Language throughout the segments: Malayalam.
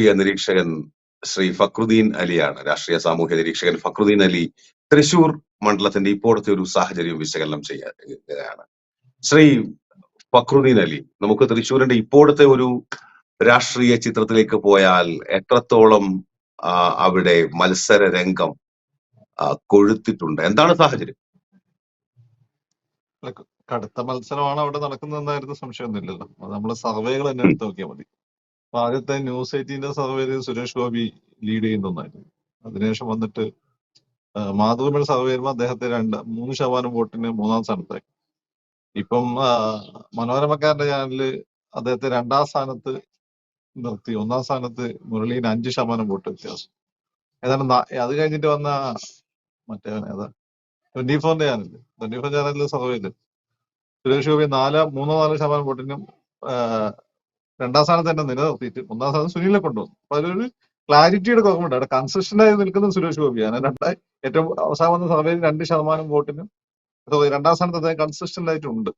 രാഷ്ട്രീയ നിരീക്ഷകൻ ശ്രീ ഫക്രുദ്ദീൻ അലിയാണ്. രാഷ്ട്രീയ സാമൂഹ്യ നിരീക്ഷകൻ ഫക്രുദ്ദീൻ അലി തൃശൂർ മണ്ഡലത്തിന്റെ ഇപ്പോഴത്തെ ഒരു സാഹചര്യം വിശകലനം ചെയ്യുകയാണ് ശ്രീ ഫക്രുദ്ദീൻ അലി നമുക്ക് തൃശൂരിന്റെ ഇപ്പോഴത്തെ ഒരു രാഷ്ട്രീയ ചിത്രത്തിലേക്ക് പോയാൽ എത്രത്തോളം അവിടെ മത്സര രംഗം കൊഴുത്തിട്ടുണ്ട്? എന്താണ് സാഹചര്യം? കടുത്ത മത്സരമാണ് അവിടെ നടക്കുന്നതെന്നായിരുന്നു സംശയമൊന്നുമില്ലല്ലോ. നമ്മൾ സർവേകൾ തന്നെ എടുത്ത് നോക്കിയാൽ മതി. അപ്പൊ ആദ്യത്തെ ന്യൂസ് എയ്റ്റീന്റെ സർവേയിൽ സുരേഷ് ഗോപി ലീഡ് ചെയ്യുന്നൊന്നായിരുന്നു അതിനുശേഷം വന്നിട്ട് മാതൃഭൂമിയുടെ സർവേ വരുമ്പോൾ അദ്ദേഹത്തെ രണ്ട് മൂന്ന് ശതമാനം വോട്ടിന് മൂന്നാം സ്ഥാനത്തായി. ഇപ്പം മനോരമക്കാരുടെ ചാനലിൽ അദ്ദേഹത്തെ രണ്ടാം സ്ഥാനത്ത് നിർത്തി. ഒന്നാം സ്ഥാനത്ത് മുരളീന് അഞ്ച് ശതമാനം വോട്ട് വ്യത്യാസം. ഏതാണ്ട് അത് കഴിഞ്ഞിട്ട് വന്ന മറ്റേ ഏതാ? ട്വന്റി ഫോറിന്റെ ചാനൽ ട്വന്റി ഫോർ ചാനലിലെ സർവേയിൽ സുരേഷ് ഗോപി നാല് മൂന്നോ നാലോ ശതമാനം വോട്ടിനും രണ്ടാം സ്ഥാനത്ത് തന്നെ നിലനിർത്തിയിട്ട് ഒന്നാം സ്ഥാനം സുനിലിനെ കൊണ്ടുവന്നു. അപ്പൊ അതിലൊരു ക്ലാരിറ്റിയുടെ കുറവുണ്ട് അവിടെ കൺസിസ്റ്റന്റ് ആയി നിൽക്കുന്ന സുരേഷ് ഗോപിയാണ്. രണ്ടായി ഏറ്റവും അവസാനം വന്ന സർവേയിൽ രണ്ട് ശതമാനം വോട്ടിനും രണ്ടാം സ്ഥാനത്ത് അദ്ദേഹം കൺസിസ്റ്റന്റ് ആയിട്ടുണ്ട്.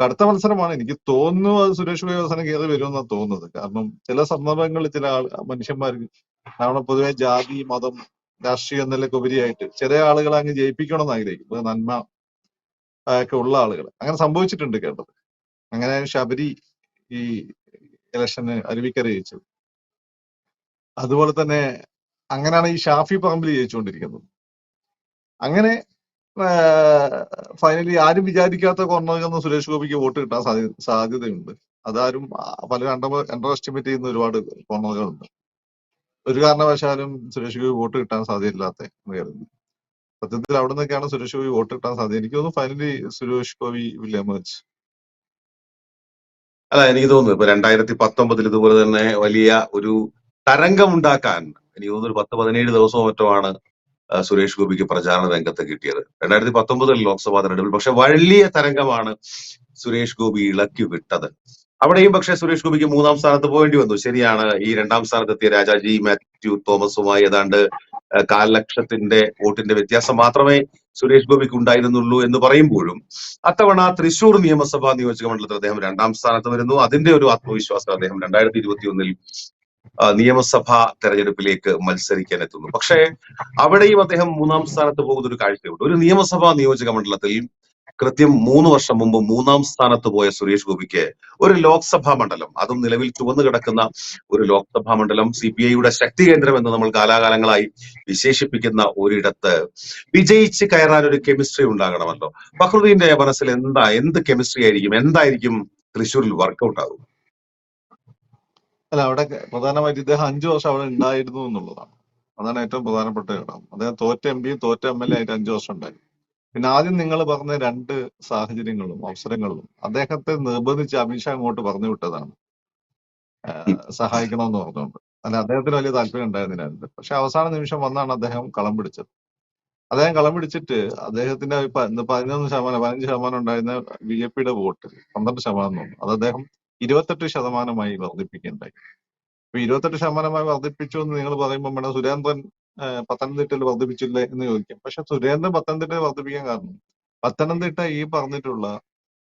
കടുത്ത മത്സരമാണ്. എനിക്ക് തോന്നുന്നു അത് സുരേഷ് ഗോപി അവസാനം കയറി വരുമെന്നാണ് തോന്നുന്നത്. കാരണം ചില സന്ദർഭങ്ങളിൽ ചില ആൾ മനുഷ്യന്മാർക്ക് നമ്മുടെ പൊതുവെ ജാതി മതം രാഷ്ട്രീയം എന്നതിലൊക്കെ ഉപരിയായിട്ട് ചില ആളുകളെ അങ്ങ് ജയിപ്പിക്കണം എന്ന് ആഗ്രഹിക്കും നന്മ ഒക്കെ ഉള്ള ആളുകൾ അങ്ങനെ സംഭവിച്ചിട്ടുണ്ട് കേട്ടത് അങ്ങനെ ശബരി ഈ ഇലക്ഷന് അരുവിക്കര ജയിച്ചത്. അതുപോലെ തന്നെ അങ്ങനെയാണ് ഈ ഷാഫി പറമ്പിൽ ജയിച്ചുകൊണ്ടിരിക്കുന്നത്. അങ്ങനെ ഫൈനലി ആരും വിചാരിക്കാത്ത കോർണറിൽ സുരേഷ് ഗോപിക്ക് വോട്ട് കിട്ടാൻ സാധ്യ സാധ്യതയുണ്ട്. അതാരും പല അണ്ടർ അണ്ടർ എസ്റ്റിമേറ്റ് ചെയ്യുന്ന ഒരുപാട് കോർണറുകളുണ്ട് ഒരു കാരണവശാലും സുരേഷ് ഗോപി വോട്ട് കിട്ടാൻ സാധ്യതയില്ലാത്ത എന്ന് സത്യത്തിൽ അവിടെ നിന്നൊക്കെയാണ് സുരേഷ് ഗോപി വോട്ട് കിട്ടാൻ സാധ്യത. എനിക്ക് തോന്നുന്നു ഫൈനലി സുരേഷ് ഗോപി വിൽ അല്ല എനിക്ക് തോന്നുന്നു ഇപ്പൊ രണ്ടായിരത്തി പത്തൊമ്പതിൽ ഇതുപോലെ തന്നെ വലിയ ഒരു തരംഗമുണ്ടാക്കാൻ എനിക്ക് തോന്നുന്നു പത്ത് പതിനേഴ് ദിവസവും മറ്റുമാണ് സുരേഷ് ഗോപിക്ക് പ്രചാരണ രംഗത്ത് കിട്ടിയത്. രണ്ടായിരത്തി പത്തൊമ്പതിൽ ലോക്സഭാ തെരഞ്ഞെടുപ്പിൽ പക്ഷെ വലിയ തരംഗമാണ് സുരേഷ് ഗോപി ഇളക്കി വിട്ടത്. അവിടെയും പക്ഷേ സുരേഷ് ഗോപിക്ക് മൂന്നാം സ്ഥാനത്ത് പോകേണ്ടി വന്നു. ശരിയാണ് ഈ രണ്ടാം സ്ഥാനത്തെത്തിയ രാജാജി മാത്യു തോമസുമായി ഏതാണ്ട് കാൽ ലക്ഷത്തിന്റെ വോട്ടിന്റെ വ്യത്യാസം മാത്രമേ സുരേഷ് ഗോപിക്ക് ഉണ്ടായിരുന്നുള്ളൂ എന്ന് പറയുമ്പോഴും അത്തവണ തൃശൂർ നിയമസഭാ നിയോജക മണ്ഡലത്തിൽ അദ്ദേഹം രണ്ടാം സ്ഥാനത്ത് വരുന്നു. അതിന്റെ ഒരു ആത്മവിശ്വാസം അദ്ദേഹം രണ്ടായിരത്തി ഇരുപത്തി ഒന്നിൽ നിയമസഭാ തെരഞ്ഞെടുപ്പിലേക്ക് മത്സരിക്കാൻ എത്തുന്നു. പക്ഷേ അവിടെയും അദ്ദേഹം മൂന്നാം സ്ഥാനത്ത് പോകുന്ന ഒരു കാഴ്ചയുണ്ട്. ഒരു നിയമസഭാ നിയോജക മണ്ഡലത്തിൽ കൃത്യം മൂന്ന് വർഷം മുമ്പ് മൂന്നാം സ്ഥാനത്ത് പോയ സുരേഷ് ഗോപിക്ക് ഒരു ലോക്സഭാ മണ്ഡലം അതും നിലവിൽ ചുവന്നു കിടക്കുന്ന ഒരു ലോക്സഭാ മണ്ഡലം സി പി ഐയുടെ ശക്തി കേന്ദ്രം എന്ന് നമ്മൾ കാലാകാലങ്ങളായി വിശേഷിപ്പിക്കുന്ന ഒരിടത്ത് വിജയിച്ച് കയറാൻ ഒരു കെമിസ്ട്രി ഉണ്ടാകണമല്ലോ. ഫക്രുദ്ദീന്റെ മനസ്സിൽ എന്താ എന്ത് കെമിസ്ട്രി ആയിരിക്കും എന്തായിരിക്കും തൃശ്ശൂരിൽ വർക്കൗട്ട് ആകും അല്ല അവിടെ പ്രധാനമായിട്ട് ഇദ്ദേഹം അഞ്ചു വർഷം അവിടെ ഉണ്ടായിരുന്നു എന്നുള്ളതാണ്. അതാണ് ഏറ്റവും പ്രധാനപ്പെട്ട ഘടകം അദ്ദേഹം തോറ്റ എം പിയും തോറ്റ എം എൽ എ ആയിട്ട് അഞ്ചു വർഷം ഉണ്ടായി പിന്നെ ആദ്യം നിങ്ങൾ പറഞ്ഞ രണ്ട് സാഹചര്യങ്ങളും അവസരങ്ങളും അദ്ദേഹത്തെ നിർബന്ധിച്ച് അമിത്ഷാ അങ്ങോട്ട് പറഞ്ഞു വിട്ടതാണ്. സഹായിക്കണമെന്ന് പറഞ്ഞുകൊണ്ട്. അല്ല അദ്ദേഹത്തിന് വലിയ താല്പര്യം ഉണ്ടായിരുന്നില്ല പക്ഷെ അവസാന നിമിഷം വന്നാണ് അദ്ദേഹം കളം പിടിച്ചത്. അദ്ദേഹം കളം പിടിച്ചിട്ട് അദ്ദേഹത്തിന്റെ പതിനൊന്ന് ശതമാനം പതിനഞ്ച് ശതമാനം ഉണ്ടായിരുന്ന ബി ജെ പിയുടെ വോട്ട് പന്ത്രണ്ട് ശതമാനം തോന്നും അത് അദ്ദേഹം ഇരുപത്തെട്ട് ശതമാനമായി വർദ്ധിപ്പിക്കുകയുണ്ടായി. ഇപ്പൊ ഇരുപത്തെട്ട് ശതമാനമായി വർദ്ധിപ്പിച്ചു എന്ന് നിങ്ങൾ പറയുമ്പോൾ വേണം സുരേന്ദ്രൻ പത്തനംതിട്ടയിൽ വർദ്ധിപ്പിച്ചില്ലേ എന്ന് ചോദിക്കാം. പക്ഷെ സുരേന്ദ്രൻ പത്തനംതിട്ടയിൽ വർദ്ധിപ്പിക്കാൻ കാരണം പത്തനംതിട്ട ഈ പറഞ്ഞിട്ടുള്ള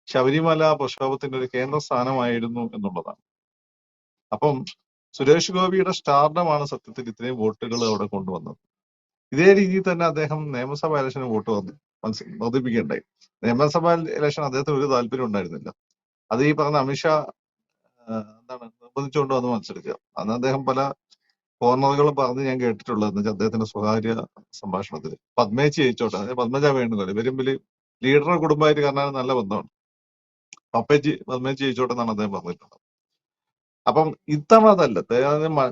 ശബരിമല പ്രക്ഷോഭത്തിന്റെ ഒരു കേന്ദ്ര സ്ഥാനമായിരുന്നു എന്നുള്ളതാണ്. അപ്പം സുരേഷ് ഗോപിയുടെ സ്റ്റാർഡമാണ് സത്യത്തിൽ ഇത്രയും വോട്ടുകൾ അവിടെ കൊണ്ടുവന്നത്. ഇതേ രീതിയിൽ തന്നെ അദ്ദേഹം നിയമസഭാ ഇലക്ഷന് വോട്ട് വന്നു വർദ്ധിപ്പിക്കുകയുണ്ടായി നിയമസഭാ ഇലക്ഷൻ അദ്ദേഹത്തിന് ഒരു താല്പര്യം ഉണ്ടായിരുന്നില്ല. അത് ഈ പറഞ്ഞ അമിത്ഷാ എന്താണ് നിർബന്ധിച്ചുകൊണ്ട് വന്ന് മത്സരിക്കുക അന്ന് അദ്ദേഹം പല കോർണറുകളും പറഞ്ഞ് ഞാൻ കേട്ടിട്ടുള്ളത് എന്ന് വെച്ചാൽ അദ്ദേഹത്തിന്റെ സ്വകാര്യ സംഭാഷണത്തിൽ പത്മേച്ചി ജയിച്ചോട്ടെ. അതായത് പത്മജ വേണുഗോപാൽ. ഇവരും വലിയ ലീഡറുടെ കുടുംബമായിട്ട് കാരണം നല്ല ബന്ധമാണ്. പപ്പേച്ചി പത്മേച്ചി ജയിച്ചോട്ടെ എന്നാണ് അദ്ദേഹം പറഞ്ഞിട്ടുള്ളത്. അപ്പം ഇത്തവണ അതല്ല.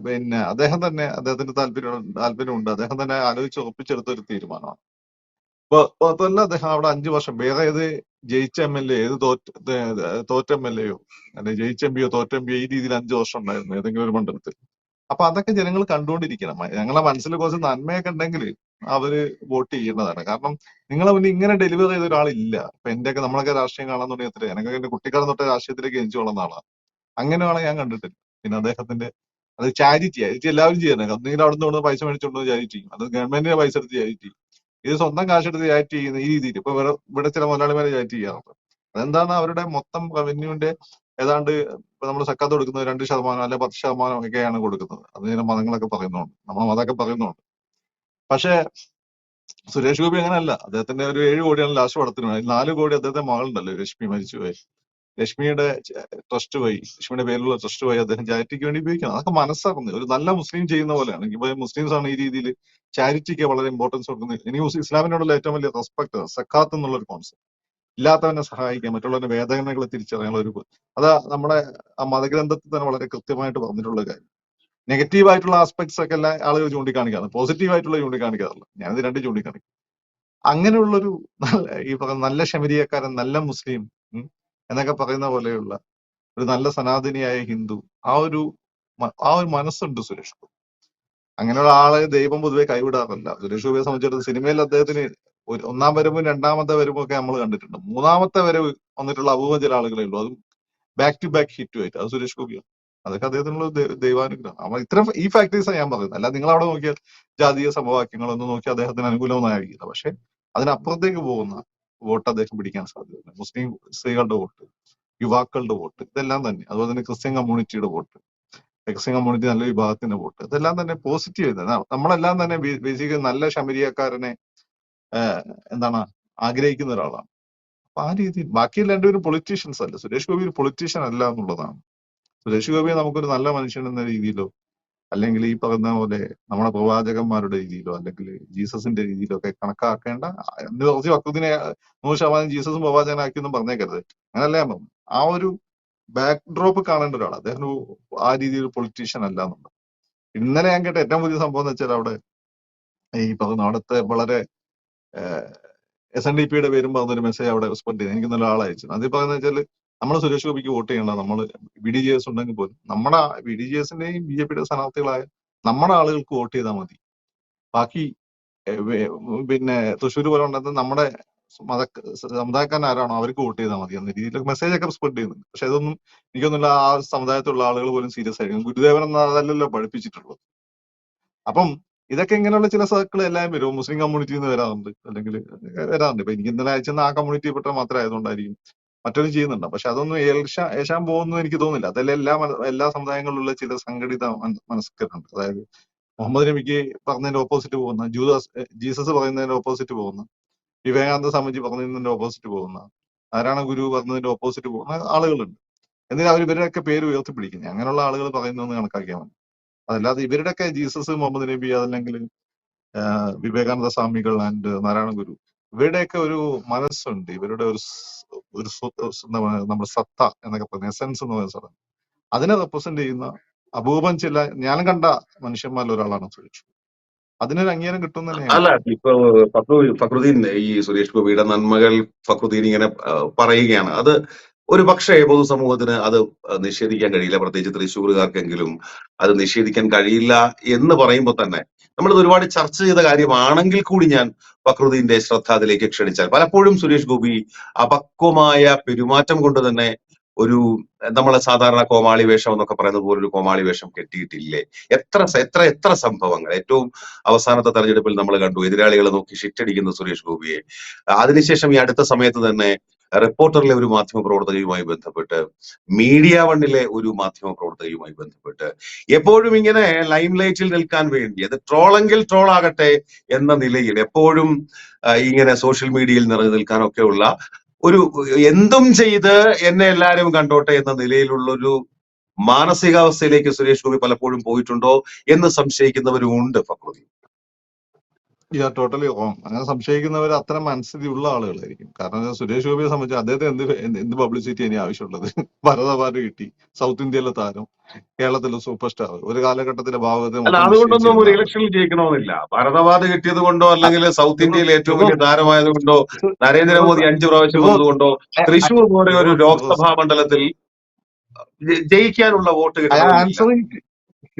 പിന്നെ അദ്ദേഹം തന്നെ അദ്ദേഹത്തിന്റെ താല്പര്യം താല്പര്യമുണ്ട് അദ്ദേഹം തന്നെ ആലോചിച്ച് ഒപ്പിച്ചെടുത്ത ഒരു തീരുമാനമാണ്. തന്നെ അദ്ദേഹം അവിടെ അഞ്ചു വർഷം വേറെ ഏത് ജയിച്ച എം എൽ എ ഏത് തോറ്റ തോറ്റ എം എൽ എയോ അല്ലെ ജയിച്ച എം പിയോ തോറ്റ എം പിയോ ഈ രീതിയിൽ അഞ്ചു വർഷം ഉണ്ടായിരുന്നു ഏതെങ്കിലും ഒരു മണ്ഡലത്തിൽ. അപ്പൊ അതൊക്കെ ജനങ്ങൾ കണ്ടുകൊണ്ടിരിക്കണം. ഞങ്ങളെ മനസ്സിൽ കുറച്ച് നന്മയൊക്കെ ഉണ്ടെങ്കിൽ അവർ വോട്ട് ചെയ്യേണ്ടതാണ് കാരണം നിങ്ങളെ മുന്നിൽ ഇങ്ങനെ ഡെലിവർ ചെയ്ത ഒരാളില്ല. ഇപ്പൊ എന്റെയൊക്കെ നമ്മളൊക്കെ രാഷ്ട്രീയം കാണാൻ തുടങ്ങിയത്ര എനിക്കൊക്കെ എന്റെ കുട്ടിക്കാലം തൊട്ട് രാഷ്ട്രീയത്തിലേക്ക് ജനിച്ചു വളർന്ന ആളാണ് അങ്ങനെയാണ് ഞാൻ കണ്ടിട്ടില്ല. പിന്നെ അദ്ദേഹത്തിന്റെ അത് ചാരിറ്റി ചാരിറ്റി എല്ലാവരും ചെയ്യുന്നത് ഒന്നെങ്കിലും അവിടെ നിന്ന് പൈസ മേടിച്ചുകൊണ്ട് ചാരിറ്റി ചെയ്യും. അത് ഗവൺമെന്റിന്റെ പൈസ എടുത്ത് ചാരിറ്റി ഇത് സ്വന്തം കാശെടുത്ത് ചാരിറ്റി ചെയ്യുന്ന ഈ രീതിയിൽ. ഇപ്പൊ ഇവിടെ ചില മുതലാളിമാരെ ചാരിറ്റി ചെയ്യാറുണ്ട്. അതെന്താണ് അവരുടെ മൊത്തം റവന്യൂവിന്റെ ഏതാണ്ട് നമ്മൾ സക്കാത്ത് കൊടുക്കുന്നത് രണ്ട് ശതമാനം അല്ലെ പത്ത് ശതമാനം ഒക്കെയാണ് കൊടുക്കുന്നത്. അത് ചില മതങ്ങളൊക്കെ പറയുന്നുണ്ട്. നമ്മുടെ മതമൊക്കെ പറയുന്നുണ്ട്. പക്ഷേ സുരേഷ് ഗോപി അങ്ങനെയല്ല. അദ്ദേഹത്തിന്റെ ഒരു ഏഴ് കോടിയാണ് ലാസ്റ്റ് പടത്തിന് നാല് കോടി അദ്ദേഹത്തെ മകളുണ്ടല്ലോ രശ്മി മരിച്ചുപോയി ലക്ഷ്മിയുടെ ട്രസ്റ്റ് വഴി രശ്മിയുടെ പേരിലുള്ള ട്രസ്റ്റ് വഴി അദ്ദേഹം ചാരിറ്റിക്ക് വേണ്ടി ഉപയോഗിക്കണം. അതൊക്കെ മനസ്സറിഞ്ഞ്. ഒരു നല്ല മുസ്ലിം ചെയ്യുന്ന പോലെയാണ്. ഇപ്പൊ മുസ്ലിംസ് ആണ് ഈ രീതിയിൽ ചാരിറ്റിക്ക് വളരെ ഇമ്പോർട്ടൻസ് കൊടുക്കുന്നത്. ഇനി ഇസ്ലാമിനോടുള്ള ഏറ്റവും വലിയ റെസ്പെക്ട് സക്കാത്ത് എന്നുള്ള ഒരു കോൺസെപ്റ്റ് ഇല്ലാത്തവനെ സഹായിക്കാൻ മറ്റുള്ളവരുടെ വേദനകളെ തിരിച്ചറിയാനുള്ള ഒരു അത് നമ്മുടെ ആ മതഗ്രന്ഥത്തിൽ തന്നെ വളരെ കൃത്യമായിട്ട് പറഞ്ഞിട്ടുള്ള കാര്യം. നെഗറ്റീവ് ആയിട്ടുള്ള ആസ്പെക്ട്സ് ഒക്കെ എല്ലാ ആളുകൾ ചൂണ്ടിക്കാണിക്കാറ് പോസിറ്റീവ് ആയിട്ടുള്ള ചൂണ്ടിക്കാണിക്കാറില്ല ഞാനിത് രണ്ട് ചൂണ്ടിക്കാണിക്കും. അങ്ങനെയുള്ളൊരു നല്ല ഈ പറഞ്ഞ നല്ല ശമരിയക്കാരൻ നല്ല മുസ്ലിം എന്നൊക്കെ പറയുന്ന പോലെയുള്ള ഒരു നല്ല സനാതനിയായ ഹിന്ദു ആ ഒരു ആ ഒരു മനസ്സുണ്ട് സുരേഷ് ഗോപി. അങ്ങനെയുള്ള ആളെ ദൈവം പൊതുവെ കൈവിടാറില്ല. സുരേഷ് ഗോപിയെ സംബന്ധിച്ചിടത്തോളം സിനിമയിൽ അദ്ദേഹത്തിന് ഒരു ഒന്നാം വരവും രണ്ടാമത്തെ വരവും ഒക്കെ നമ്മൾ കണ്ടിട്ടുണ്ട്. മൂന്നാമത്തെ വരവ് വന്നിട്ടുള്ള അപൂർവ ചില ആളുകളേ ഉള്ളൂ. അതും ബാക്ക് ടു ബാക്ക് ഹിറ്റ് ഹിറ്റുമായിട്ട് അത് സുരേഷ് ഗോപിയാണ് അതൊക്കെ അദ്ദേഹത്തിനുള്ള ദൈവാനുഗ്രഹം. അപ്പൊ ഇത്തരം ഈ ഫാക്ടേഴ്സാണ് ഞാൻ പറയുന്നത്. അല്ല നിങ്ങൾ അവിടെ നോക്കിയാൽ ജാതീയ സമവാക്യങ്ങളൊന്നും നോക്കി അദ്ദേഹത്തിന് അനുകൂലമൊന്നായിരിക്കില്ല പക്ഷെ അതിനപ്പുറത്തേക്ക് പോകുന്ന വോട്ട് അദ്ദേഹം പിടിക്കാൻ സാധ്യതയുണ്ട്. മുസ്ലിം സ്ത്രീകളുടെ വോട്ട് യുവാക്കളുടെ വോട്ട് ഇതെല്ലാം തന്നെ. അതുപോലെ തന്നെ ക്രിസ്ത്യൻ കമ്മ്യൂണിറ്റിയുടെ വോട്ട് ക്രിസ്ത്യൻ കമ്മ്യൂണിറ്റി നല്ല വിഭാഗത്തിന്റെ വോട്ട് ഇതെല്ലാം തന്നെ പോസിറ്റീവ് നമ്മളെല്ലാം തന്നെ ബേസിക്കലി നല്ല ശമരിയക്കാരനെ എന്താണ് ആഗ്രഹിക്കുന്ന ഒരാളാണ്. അപ്പൊ ആ രീതിയിൽ ബാക്കി രണ്ടുപേരും പൊളിറ്റീഷ്യൻസ് അല്ല? സുരേഷ് ഗോപി ഒരു പൊളിറ്റീഷ്യൻ അല്ല എന്നുള്ളതാണ്. സുരേഷ് ഗോപിയെ നമുക്കൊരു നല്ല മനുഷ്യൻ എന്ന രീതിയിലോ അല്ലെങ്കിൽ ഈ പറയുന്ന പോലെ നമ്മുടെ പ്രവാചകന്മാരുടെ രീതിയിലോ അല്ലെങ്കിൽ ജീസസിന്റെ രീതിയിലോ ഒക്കെ കണക്കാക്കേണ്ട എന്ന് കുറച്ച് വക്തത്തിനെ നൂറ് ശതമാനം ജീസസും പ്രവാചകനാക്കിയൊന്നും പറഞ്ഞേക്കരുത്. അങ്ങനല്ല ഞാൻ പറഞ്ഞു ആ ഒരു ബാക്ക് ഡ്രോപ്പ് കാണേണ്ട ഒരാൾ അദ്ദേഹം ആ രീതിയിൽ പൊളിറ്റീഷ്യൻ അല്ല എന്നുള്ളത്. ഇന്നലെ ഞാൻ കേട്ട ഏറ്റവും പുതിയ സംഭവം എന്ന് വെച്ചാൽ അവിടെ ഈ പറഞ്ഞ അവിടുത്തെ വളരെ എസ് എൻ ഡി പിയുടെ പേരും പറഞ്ഞൊരു മെസ്സേജ് അവിടെ സ്പെൻഡ് ചെയ്തു. എനിക്ക് നല്ല ആളയച്ചു അതിൽ പറയുന്നത് വെച്ചാൽ നമ്മൾ സുരേഷ് ഗോപിക്ക് വോട്ട് ചെയ്യണ്ട. നമ്മൾ ബി ഡി ജെ എസ് ഉണ്ടെങ്കിൽ പോലും നമ്മുടെ ബി ഡി ജെ എസിന്റെയും ബി ജെ പിയുടെ സ്ഥാനാർത്ഥികളായ നമ്മുടെ ആളുകൾക്ക് വോട്ട് ചെയ്താൽ മതി. ബാക്കി പിന്നെ തൃശ്ശൂർ പോലെ ഉണ്ടെന്ന് നമ്മുടെ മത സമുദായക്കാരൻ ആരാണോ അവർക്ക് വോട്ട് ചെയ്താൽ മതി എന്ന രീതിയിൽ മെസ്സേജ് ഒക്കെ സ്പ്രെഡ് ചെയ്യുന്നുണ്ട് പക്ഷെ അതൊന്നും എനിക്കൊന്നുമില്ല ആ സമുദായത്തിലുള്ള ആളുകൾ പോലും സീരിയസ് ആയിരിക്കും. ഗുരുദേവൻ എന്നതല്ലല്ലോ പഠിപ്പിച്ചിട്ടുള്ളത്. അപ്പം ഇതൊക്കെ ഇങ്ങനെയുള്ള ചില സർക്കിൾ എല്ലാം വരും. മുസ്ലിം കമ്മ്യൂണിറ്റിയിൽ നിന്ന് വരാറുണ്ട്. അല്ലെങ്കിൽ വരാറുണ്ട്. ഇപ്പൊ എനിക്ക് ഇന്നലെ അയച്ചെന്ന് ആ കമ്മ്യൂണിറ്റി പെട്ട മാത്രമേ ആയതുകൊണ്ടായിരിക്കും. മറ്റൊരു ചെയ്യുന്നുണ്ട്. പക്ഷെ അതൊന്നും ഏൽഷാ ഏശാൻ പോകുന്നു എനിക്ക് തോന്നുന്നില്ല. അതല്ല എല്ലാ എല്ലാ സമുദായങ്ങളിലുള്ള ചില സംഘടിത മന- മനസ്കരുണ്ട്. അതായത് മുഹമ്മദ് നബിക്ക് പറഞ്ഞതിന്റെ ഓപ്പോസിറ്റ് പോകുന്ന ജൂദാസ് ജീസസ് പറയുന്നതിന്റെ ഓപ്പോസിറ്റ് പോകുന്ന വിവേകാനന്ദ സ്വാമിജി പറഞ്ഞതിന്റെ ഓപ്പോസിറ്റ് പോകുന്ന ആരാണ ഗുരു പറഞ്ഞതിന്റെ ഓപ്പോസിറ്റ് പോകുന്ന ആളുകളുണ്ട്. എന്നിട്ട് അവർ ഇവരുടെയൊക്കെ പേര് ഉയർത്തിപ്പിടിക്കുന്നത് അങ്ങനെയുള്ള ആളുകൾ പറയുന്നതെന്ന് കണക്കാക്കിയാൽ മതി. അതല്ലാതെ ഇവരുടെയൊക്കെ ജീസസ് മുഹമ്മദ് നബി അതല്ലെങ്കിൽ വിവേകാനന്ദ സ്വാമികൾ ആൻഡ് നാരായണ ഗുരു ഇവരുടെയൊക്കെ ഒരു മനസ്സുണ്ട്. ഇവരുടെ ഒരു ഒരു നമ്മുടെ സത്ത എന്നൊക്കെ പറയുന്ന എസെൻസ് എന്ന് പറയുന്ന സാധനം. അതിനെ റെപ്രസെന്റ് ചെയ്യുന്ന അപൂപം ചില ഞാൻ കണ്ട മനുഷ്യന്മാരിൽ ഒരാളാണ് സുരേഷ് അതിനൊരു അംഗീകാരം കിട്ടുന്ന അല്ല ഇപ്പൊ ഫക്രുദ്ദീൻ ഈ സുരേഷ് ഗോപിയുടെ നന്മകൾ ഫക്രുദ്ദീൻ ഇങ്ങനെ പറയുകയാണ്. അത് ഒരു പക്ഷേ പൊതുസമൂഹത്തിന് അത് നിഷേധിക്കാൻ കഴിയില്ല. പ്രത്യേകിച്ച് തൃശ്ശൂരുകാർക്കെങ്കിലും അത് നിഷേധിക്കാൻ കഴിയില്ല എന്ന് പറയുമ്പോൾ തന്നെ നമ്മളിത് ഒരുപാട് ചർച്ച ചെയ്ത കാര്യമാണെങ്കിൽ കൂടി ഞാൻ ഫക്രുദ്ദീന്റെ ശ്രദ്ധ അതിലേക്ക് ക്ഷണിച്ചാൽ. പലപ്പോഴും സുരേഷ് ഗോപി അപക്വമായ പെരുമാറ്റം കൊണ്ട് തന്നെ ഒരു നമ്മളെ സാധാരണ കോമാളി വേഷം എന്നൊക്കെ പറയുന്നത് പോലെ ഒരു കോമാളി വേഷം കെട്ടിയിട്ടില്ലേ? എത്ര എത്ര എത്ര സംഭവങ്ങൾ. ഏറ്റവും അവസാനത്തെ തെരഞ്ഞെടുപ്പിൽ നമ്മൾ കണ്ടു എതിരാളികളെ നോക്കി ഷിറ്റടിക്കുന്ന സുരേഷ് ഗോപിയെ. അതിനുശേഷം ഈ അടുത്ത സമയത്ത് തന്നെ റിപ്പോർട്ടറിലെ ഒരു മാധ്യമ പ്രവർത്തകയുമായി ബന്ധപ്പെട്ട് മീഡിയ വണ്ണിലെ ഒരു മാധ്യമ പ്രവർത്തകയുമായി ബന്ധപ്പെട്ട് എപ്പോഴും ഇങ്ങനെ ലൈം ലൈറ്റിൽ നിൽക്കാൻ വേണ്ടി അത് ട്രോളെങ്കിൽ ട്രോൾ ആകട്ടെ എന്ന നിലയിൽ എപ്പോഴും ഇങ്ങനെ സോഷ്യൽ മീഡിയയിൽ നിറഞ്ഞു നിൽക്കാനൊക്കെയുള്ള ഒരു എന്തും ചെയ്ത് എന്നെ എല്ലാവരും കണ്ടോട്ടെ എന്ന നിലയിലുള്ള ഒരു മാനസികാവസ്ഥയിലേക്ക് സുരേഷ് ഗോപി പലപ്പോഴും പോയിട്ടുണ്ടോ എന്ന് സംശയിക്കുന്നവരും ഉണ്ട് ഫക്രുദ്ദീൻ. യാ ടോട്ടലി റോങ് അങ്ങനെ സംശയിക്കുന്നവർ അത്തരം മനസ്ഥിതി ഉള്ള ആളുകളായിരിക്കും. കാരണം സുരേഷ് ഗോപിയെ സംബന്ധിച്ച് അദ്ദേഹത്തിന് എന്ത് എന്ത് പബ്ലിസിറ്റി ഇനി ആവശ്യമുള്ളത്? ഭരത അവാർഡ് കിട്ടി സൗത്ത് ഇന്ത്യയിലെ താരം കേരളത്തിലെ സൂപ്പർ സ്റ്റാർ ഒരു കാലഘട്ടത്തിലെ ഭാഗത്ത് അതുകൊണ്ടൊന്നും ഒരു ഇലക്ഷനിൽ ജയിക്കണമെന്നില്ല. ഭാരതവാദ് കിട്ടിയത് കൊണ്ടോ അല്ലെങ്കിൽ സൗത്ത് ഇന്ത്യയിലെ ഏറ്റവും വലിയ താരമായത് കൊണ്ടോ നരേന്ദ്രമോദി അഞ്ചു പ്രാവശ്യം വന്നതുകൊണ്ടോ തൃശൂർ പോലെ ഒരു ലോക്സഭാ മണ്ഡലത്തിൽ ജയിക്കാനുള്ള vote answering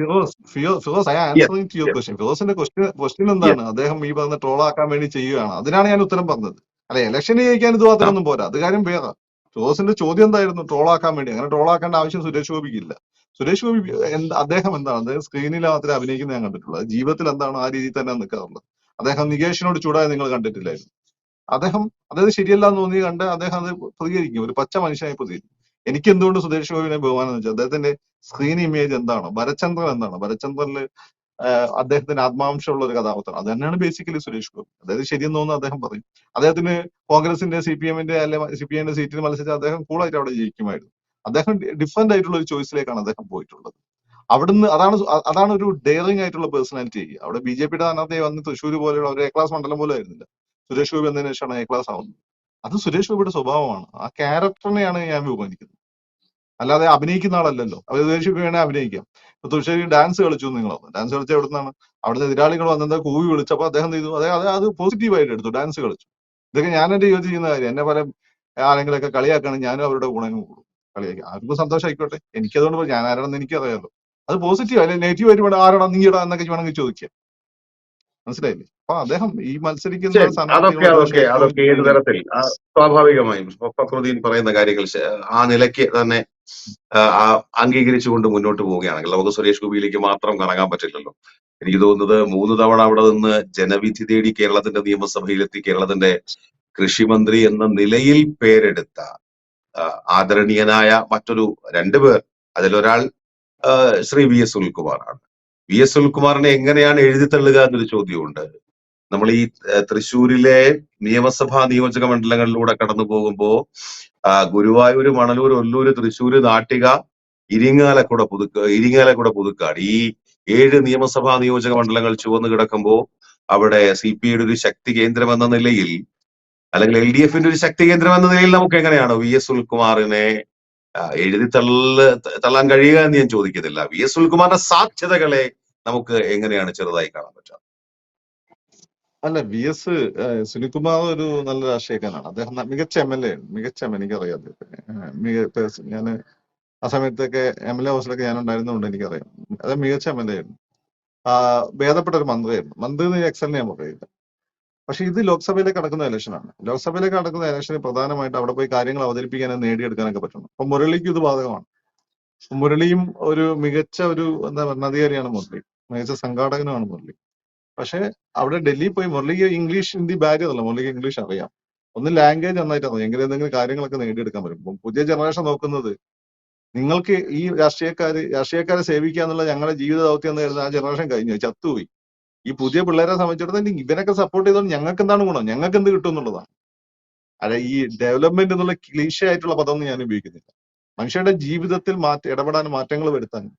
Firoz ഫിറോ- Firoz I answering to your question ഫിറോസിന്റെ question question എന്താണ്? അദ്ദേഹം ഈ പറഞ്ഞ ട്രോൾ ആക്കാൻ വേണ്ടി ചെയ്യുകയാണ്. അതിനാണ് ഞാൻ ഉത്തരം പറഞ്ഞത്. അല്ല ഇലക്ഷൻ ജയിക്കാൻ ഇത് മാത്രമൊന്നും പോരാ. അത് കാര്യം വേറെ. ഫിറോസിന്റെ ചോദ്യം എന്തായിരുന്നു? ട്രോൾ ആക്കാൻ വേണ്ടി. അങ്ങനെ ട്രോൾ ആക്കേണ്ട ആവശ്യം സുരേഷ് ഗോപിക്ക് ഇല്ല സുരേഷ് ഗോപി അദ്ദേഹം എന്താണ്? അദ്ദേഹം സ്ക്രീനിൽ മാത്രമേ അഭിനയിക്കുന്ന ഞാൻ കണ്ടിട്ടുള്ളൂ. ജീവിതത്തിൽ എന്താണ് ആ രീതിയിൽ തന്നെ നിൽക്കാറുള്ളത്. അദ്ദേഹം നികേഷിനോട് ചൂടായി നിങ്ങൾ കണ്ടിട്ടില്ലായിരുന്നു. അദ്ദേഹം അതായത് ശരിയല്ല എന്ന് തോന്നി കണ്ട് അദ്ദേഹം അത് പ്രതികരിക്കും. ഒരു പച്ച മനുഷ്യനായി പ്രതികരിക്കും. എനിക്ക് എന്തുകൊണ്ട് സുധേഷ് ഗോപിനെ ബഹുമാനം എന്ന് വെച്ചാൽ അദ്ദേഹത്തിന്റെ സ്ക്രീൻ ഇമേജ് എന്താണ്? ഭരചന്ദ്രൻ എന്താണ്? ഭരചന്ദ്രനിൽ അദ്ദേഹത്തിന്റെ ആത്മാംശമുള്ള ഒരു കഥാപാത്രം. അത് തന്നെയാണ് ബേസിക്കലി സുരേഷ് ഗോപി. അതായത് ശരിയെന്ന് തോന്നുന്നു അദ്ദേഹം പറയും. അദ്ദേഹത്തിന് കോൺഗ്രസിന്റെ സി പി എമ്മിന്റെ അല്ലെ സി പി എമ്മിന്റെ സീറ്റിൽ മത്സരിച്ച് അദ്ദേഹം കൂളായിട്ട് അവിടെ ജയിക്കുമായിരുന്നു. അദ്ദേഹം ഡിഫറെന്റ് ആയിട്ടുള്ള ഒരു ചോയ്സിലേക്കാണ് അദ്ദേഹം പോയിട്ടുള്ളത്. അവിടുന്ന് അതാണ് അതാണ് ഒരു ഡെയറിംഗ് ആയിട്ടുള്ള പേഴ്സണാലിറ്റി അവിടെ ബി ജെ പിയുടെ സ്ഥാനാർത്ഥി വന്ന് തൃശ്ശൂർ പോലെയുള്ള ഒരു എ ക്ലാസ് മണ്ഡലം പോലും ആയിരുന്നില്ല. സുരേഷ് ഗോപി എന്നതിന് ശേഷമാണ് എ ക്ലാസ് ആവുന്നത്. അത് സുരേഷ് ഗോപിയുടെ സ്വഭാവമാണ്. ആ ക്യാരക്ടറിനെയാണ് ഞാൻ ബഹുമാനിക്കുന്നത്. അല്ലാതെ അഭിനയിക്കുന്ന ആളല്ലല്ലോ. സുരേഷ് ഗോപി വേണേ അഭിനയിക്കാം. ഇപ്പൊ തുഷാരി ഡാൻസ് കളിച്ചു നിങ്ങൾ ഡാൻസ് കളിച്ച എവിടുന്നാണ്? അവിടുത്തെ എതിരാളികൾ വന്നെന്താ കൂവി വിളിച്ചപ്പോൾ അദ്ദേഹം ചെയ്തു? അതെ അത് പോസിറ്റീവായിട്ട് എടുത്തു. ഡാൻസ് കളിച്ചു. ഇതൊക്കെ ഞാൻ എന്റെ യോജിക്കുന്ന കാര്യം. എന്നെ പല ആരെങ്കിലൊക്കെ കളിയാക്കുകയാണെങ്കിൽ ഞാനും അവരുടെ ഗുണം കൂടും. കളിയാക്കി. ആർക്കും സന്തോഷമായിക്കോട്ടെ എനിക്കതുകൊണ്ട് ഞാൻ ആരാണെന്ന് എനിക്കറിയാലോ. അത് പോസിറ്റീവ് അല്ലെ? നെഗറ്റീവ് ആയിട്ട് വേണം. ആരാടാ നീടാ എന്നൊക്കെ വേണമെങ്കിൽ ചോദിക്കാം. മനസ്സിലായില്ലേ? അപ്പൊ അദ്ദേഹം ഈ മത്സരിക്കുന്ന അതൊക്കെ അതൊക്കെ അതൊക്കെ ഏത് തരത്തിൽ? സ്വാഭാവികമായും ഫക്രുദ്ദീൻ പറയുന്ന കാര്യങ്ങൾ ആ നിലയ്ക്ക് തന്നെ അംഗീകരിച്ചുകൊണ്ട് മുന്നോട്ട് പോവുകയാണെങ്കിൽ നമുക്ക് സുരേഷ് ഗോപിയിലേക്ക് മാത്രം കറങ്ങാൻ പറ്റില്ലല്ലോ. എനിക്ക് തോന്നുന്നത് മൂന്ന് തവണ അവിടെ നിന്ന് ജനവിധി തേടി കേരളത്തിന്റെ നിയമസഭയിലെത്തി കേരളത്തിന്റെ കൃഷിമന്ത്രി എന്ന നിലയിൽ പേരെടുത്ത ആദരണീയനായ മറ്റൊരു രണ്ടുപേർ അതിലൊരാൾ ശ്രീ വി എസ് സുനിൽകുമാറാണ്. വി എസ് സുനിൽകുമാറിനെ എങ്ങനെയാണ് എഴുതി തള്ളുക എന്നൊരു ചോദ്യമുണ്ട്. നമ്മൾ ഈ തൃശ്ശൂരിലെ നിയമസഭാ നിയോജക മണ്ഡലങ്ങളിലൂടെ കടന്നു പോകുമ്പോ ഗുരുവായൂർ മണലൂർ ഒല്ലൂർ തൃശ്ശൂർ നാട്ടിക ഇരിങ്ങാലക്കുട പുതുക്ക ഇരിങ്ങാലക്കുട പുതുക്കാട്. ഈ ഏഴ് നിയമസഭാ നിയോജക മണ്ഡലങ്ങൾ ചുവന്നു കിടക്കുമ്പോ അവിടെ സി പി ഐയുടെ ഒരു ശക്തി കേന്ദ്രം എന്ന നിലയിൽ അല്ലെങ്കിൽ എൽ ഡി എഫിന്റെ ഒരു ശക്തി കേന്ദ്രം എന്ന നിലയിൽ നമുക്ക് എങ്ങനെയാണ് വി എസ് സുനിൽകുമാറിനെ എഴുതി തള്ള തള്ളാൻ കഴിയുക എന്ന് ഞാൻ ചോദിക്കുന്നില്ല വി എസ് സുനിൽകുമാറിന്റെ സാധ്യതകളെ നമുക്ക് എങ്ങനെയാണ് ചെറുതായി കാണാൻ പറ്റുക? അല്ല വി എസ് സുനിൽകുമാർ ഒരു നല്ല രാഷ്ട്രീയക്കാരനാണ്. അദ്ദേഹം മികച്ച എം എൽ എ മികച്ച എം എനിക്കറിയാം അദ്ദേഹത്തെ. ഞാൻ ആ സമയത്തൊക്കെ എം എൽ എ ഹൗസിലൊക്കെ ഞാൻ ഉണ്ടായിരുന്നതുകൊണ്ട് എനിക്കറിയാം. അത് മികച്ച എം എൽ എ ആയിരുന്നു. ഭേദപ്പെട്ട ഒരു മന്ത്രിയായിരുന്നു. മന്ത്രി എന്ന് എക്സലിനെ പറയില്ല. പക്ഷെ ഇത് ലോക്സഭയിലേക്ക് നടക്കുന്ന ഇലക്ഷനാണ് ലോക്സഭയിലേക്ക് നടക്കുന്ന ഇലക്ഷന് പ്രധാനമായിട്ട് അവിടെ പോയി കാര്യങ്ങൾ അവതരിപ്പിക്കാനും നേടിയെടുക്കാനൊക്കെ പറ്റണം അപ്പൊ മുരളിക്ക് ഇത് ബാധകമാണ്. മുരളിയും ഒരു മികച്ച ഒരു എന്താ ഭരണാധികാരിയാണ് മുരളി. മികച്ച സംഘാടകനുമാണ് മുരളി. പക്ഷെ അവിടെ ഡൽഹിയിൽ പോയി മുരളിക്ക് ഇംഗ്ലീഷ് ഹിന്ദി ബാരി അല്ല മുരളിക്ക് ഇംഗ്ലീഷ് അറിയാം. ഒന്ന് ലാംഗ്വേജ് നന്നായിട്ട് അറിയാം. എങ്കിലും എന്തെങ്കിലും കാര്യങ്ങളൊക്കെ നേടിയെടുക്കാൻ പറ്റും. പുതിയ ജനറേഷൻ നോക്കുന്നത് നിങ്ങൾക്ക് ഈ രാഷ്ട്രീയക്കാര് രാഷ്ട്രീയക്കാരെ സേവിക്കുക എന്നുള്ള ഞങ്ങളുടെ ജീവിത ദൗത്യം എന്ന് കരുതുന്ന ആ ജനറേഷൻ കഴിഞ്ഞു. ചത്തുപോയി. ഈ പുതിയ പിള്ളേരെ സംബന്ധിച്ചിടത്തോളം ഇവനൊക്കെ സപ്പോർട്ട് ചെയ്തോണ്ട് ഞങ്ങൾക്ക് എന്താണ് ഗുണം? ഞങ്ങൾക്ക് എന്ത് കിട്ടും എന്നുള്ളതാണ് അല്ല ഈ ഡെവലപ്മെന്റ് എന്നുള്ള ക്ലീശ ആയിട്ടുള്ള പദമൊന്നും ഞാൻ ഉപയോഗിക്കുന്നില്ല. മനുഷ്യരുടെ ജീവിതത്തിൽ മാറ്റ ഇടപെടാൻ മാറ്റങ്ങൾ വരുത്താനും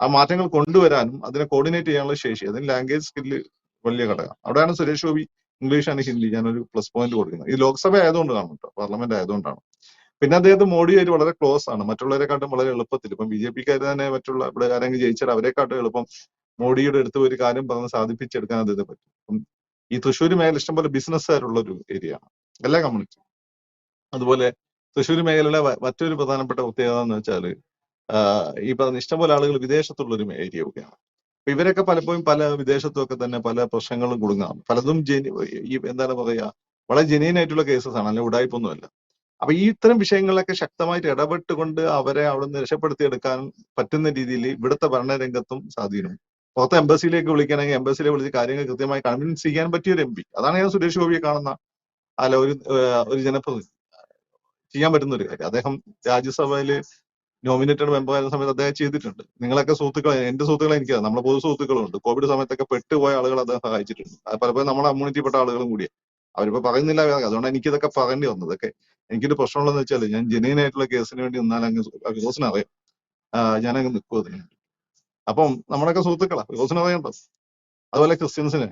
ആ മാറ്റങ്ങൾ കൊണ്ടുവരാനും അതിനെ കോർഡിനേറ്റ് ചെയ്യാനുള്ള ശേഷി അതിന് ലാംഗ്വേജ് സ്കില്ല് വലിയ ഘടകം. അവിടെയാണ് സുരേഷ് ഗോപി ഇംഗ്ലീഷ് ആണ് ഹിന്ദി. ഞാനൊരു പ്ലസ് പോയിന്റ് കൊടുക്കുന്നത്. ഈ ലോക്സഭ ആയതുകൊണ്ട് കേട്ടോ. പാർലമെന്റ് ആയതുകൊണ്ടാണ്. പിന്നെ അദ്ദേഹത്തെ മോഡിയായിട്ട് വളരെ ക്ലോസ് ആണ്. മറ്റുള്ളവരെക്കാട്ടും വളരെ എളുപ്പത്തിൽ. ഇപ്പം ബി ജെ പിക്കാർ തന്നെ മറ്റുള്ള ഇവിടെ ആരെങ്കിലും ജയിച്ചാൽ അവരെക്കാട്ടും എളുപ്പം മോഡിയുടെ അടുത്ത് ഒരു കാര്യം പറഞ്ഞ് സാധിപ്പിച്ചെടുക്കാൻ അദ്ദേഹത്തെ പറ്റും. അപ്പം ഈ തൃശ്ശൂർ മേഖല ഇഷ്ടംപോലെ ബിസിനസ്സുകാരുള്ള ഒരു ഏരിയ ആണ്. എല്ലാ കമ്മ്യൂണിറ്റി അതുപോലെ തൃശ്ശൂർ മേഖലയിലെ മറ്റൊരു പ്രധാനപ്പെട്ട പ്രത്യേകത എന്ന് വെച്ചാൽ ഈ പറഞ്ഞ ഇഷ്ടംപോലെ ആളുകൾ വിദേശത്തുള്ളൊരു ഏരിയ ഒക്കെയാണ് അപ്പൊ ഇവരൊക്കെ പലപ്പോഴും പല വിദേശത്തും ഒക്കെ തന്നെ പല പ്രശ്നങ്ങളും കുടുങ്ങാം. പലതും ജനി ഈ എന്താണ് പറയാ വളരെ ജെന്യൻ ആയിട്ടുള്ള കേസസ് ആണ്. അല്ലെങ്കിൽ ഉടായ്പൊന്നുമല്ല അപ്പൊ ഈ ഇത്തരം വിഷയങ്ങളിലൊക്കെ ശക്തമായിട്ട് ഇടപെട്ടുകൊണ്ട് അവരെ അവിടെ നിന്ന് രക്ഷപ്പെടുത്തിയെടുക്കാൻ പറ്റുന്ന രീതിയിൽ ഇവിടുത്തെ ഭരണരംഗത്തും സ്വാധീനം പുറത്തെ എംബസിയിലേക്ക് വിളിക്കണമെങ്കിൽ എംബസിയിലെ വിളിച്ച് കാര്യങ്ങൾ കൃത്യമായി കൺവിൻസ് ചെയ്യാൻ പറ്റിയ ഒരു എം പി. അതാണ് ഞാൻ സുരേഷ് ഗോപിയെ കാണുന്ന അല്ല ഒരു ഒരു ജനപ്രതിനിധി ചെയ്യാൻ പറ്റുന്ന ഒരു കാര്യം. അദ്ദേഹം രാജ്യസഭയിൽ നോമിനേറ്റഡ് മെമ്പർ ആയിരുന്ന സമയത്ത് അദ്ദേഹം ചെയ്തിട്ടുണ്ട്. നിങ്ങളൊക്കെ സുഹൃത്തുക്കൾ എന്റെ സുഹൃത്തുക്കളെ എനിക്കറിയാം. നമ്മളെ പൊതു സുഹൃത്തുക്കളുണ്ട്. കോവിഡ് സമയത്തൊക്കെ പെട്ടുപോയ ആളുകൾ അദ്ദേഹം സഹായിച്ചിട്ടുണ്ട്. പലപ്പോഴും നമ്മുടെ കമ്മ്യൂണിറ്റിപ്പെട്ട ആളുകളും കൂടിയാണ് അവരിപ്പോ പറയുന്നില്ല അതുകൊണ്ട് എനിക്കിതൊക്കെ പറയേണ്ടി വന്നത്. ഒക്കെ എനിക്കൊരു പ്രശ്നമുള്ളതെന്ന് വെച്ചാൽ ഞാൻ ജനീനായിട്ടുള്ള കേസിന് വേണ്ടി നിന്നാൽ അങ്ങ് ആഹ് ഞാനങ്ങ് നിൽക്കും അതിന് വേണ്ടി. അപ്പം നമ്മളൊക്കെ സുഹൃത്തുക്കളാ ഫിറോസിനെ അറിയണ്ടോ അതുപോലെ ക്രിസ്ത്യൻസിന്.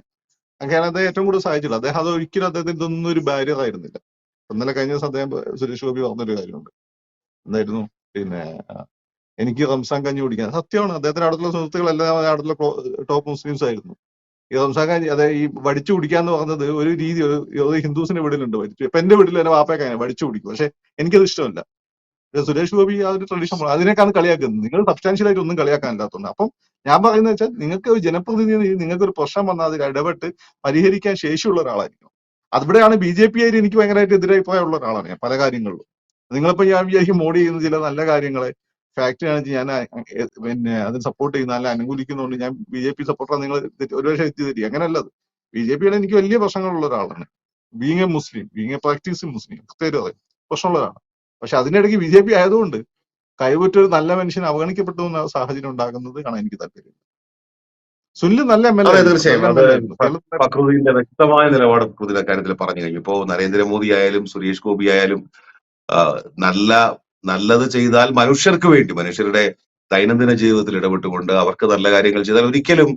അദ്ദേഹം ഏറ്റവും കൂടുതൽ സഹായിച്ചില്ല അദ്ദേഹം അത് ഒരിക്കലും അദ്ദേഹത്തിന് ഇതൊന്നും ഒരു ബാരിയർ ആയിരുന്നില്ല. ഇന്നലെ കഴിഞ്ഞ ദിവസം അദ്ദേഹം സുരേഷ് ഗോപി പറഞ്ഞൊരു കാര്യമുണ്ട്. എന്തായിരുന്നു? പിന്നെ എനിക്ക് റംസാൻ കഞ്ഞി കുടിക്കാൻ. സത്യമാണ് അദ്ദേഹത്തിന്റെ അടുത്തുള്ള സുഹൃത്തുക്കളെല്ലാം അടുത്തുള്ള ടോപ്പ് മുസ്ലിംസ് ആയിരുന്നു. ഈ റംസാൻ കഞ്ഞി അതെ ഈ വടിച്ചു കുടിക്കാന്ന് പറഞ്ഞത് ഒരു രീതി ഒരു ഹിന്ദുസിന്റെ വീടിലുണ്ട് വടിച്ചു. ഇപ്പൊ എന്റെ വീട്ടിൽ എന്റെ വാപ്പയൊക്കെ അങ്ങനെ വടിച്ചു കുടിക്കും. പക്ഷെ എനിക്കത് ഇഷ്ടമല്ല. സുരേഷ് ഗോപി ആ ഒരു ട്രഡീഷൻ അതിനേക്കാണ് കളിയാക്കുന്നത്. നിങ്ങൾ സബ്സ്റ്റാൻഷ്യൽ ആയിട്ട് ഒന്നും കളിയാക്കാനില്ലാത്തതുകൊണ്ട്. അപ്പം ഞാൻ പറയുന്നത് വെച്ചാൽ നിങ്ങൾക്ക് ഒരു ജനപ്രതിനിധി നിങ്ങൾക്ക് ഒരു പ്രശ്നം വന്നാൽ അതിൽ ഇടപെട്ട് പരിഹരിക്കാൻ ശേഷിയുള്ള ഒരാളായിരിക്കും അവിടെയാണ് ബി ജെ പി ആയിട്ട് എനിക്ക് ഭയങ്കരമായിട്ട് എതിരഭിപ്രായമുള്ള ഒരാളാണ് ഞാൻ പല കാര്യങ്ങളിലും. നിങ്ങളിപ്പോ ഞാൻ വിചാരിക്കും മോഡി ചെയ്യുന്ന ചില നല്ല കാര്യങ്ങളെ ഫാക്ടറി ആണ് ഞാൻ പിന്നെ അതിന് സപ്പോർട്ട് ചെയ്യുന്ന അല്ല അനുകൂലിക്കുന്നതുകൊണ്ട് ഞാൻ ബി ജെ പി സപ്പോർട്ടർ നിങ്ങൾ ഒരുപക്ഷെ എത്തിത്തരി അങ്ങനെയല്ല അത്. ബി ജെ പിയുടെ എനിക്ക് വലിയ പ്രശ്നങ്ങളുള്ള ഒരാളാണ്. Being a Muslim being a practice Muslim കൃത്യമായിട്ട് പറയും പ്രശ്നമുള്ള ഒരാളാണ്. പക്ഷെ അതിനിടയ്ക്ക് ബി ജെ പി ആയതുകൊണ്ട് കൈവറ്റ ഒരു നല്ല മനുഷ്യൻ അവഗണിക്കപ്പെട്ടു എന്ന സാഹചര്യം ഉണ്ടാകുന്നത് കാണാൻ എനിക്ക് താല്പര്യം സുനിൽ നല്ല എം എൽ എ തീർച്ചയായും. വ്യക്തമായ നിലപാട് പ്രകൃതിയുടെ കാര്യത്തിൽ പറഞ്ഞു കഴിഞ്ഞു. ഇപ്പോ നരേന്ദ്രമോദി ആയാലും സുരേഷ് ഗോപി ആയാലും നല്ല നല്ലത് ചെയ്താൽ മനുഷ്യർക്ക് വേണ്ടി മനുഷ്യരുടെ ദൈനംദിന ജീവിതത്തിൽ ഇടപെട്ടുകൊണ്ട് അവർക്ക് നല്ല കാര്യങ്ങൾ ചെയ്താൽ ഒരിക്കലും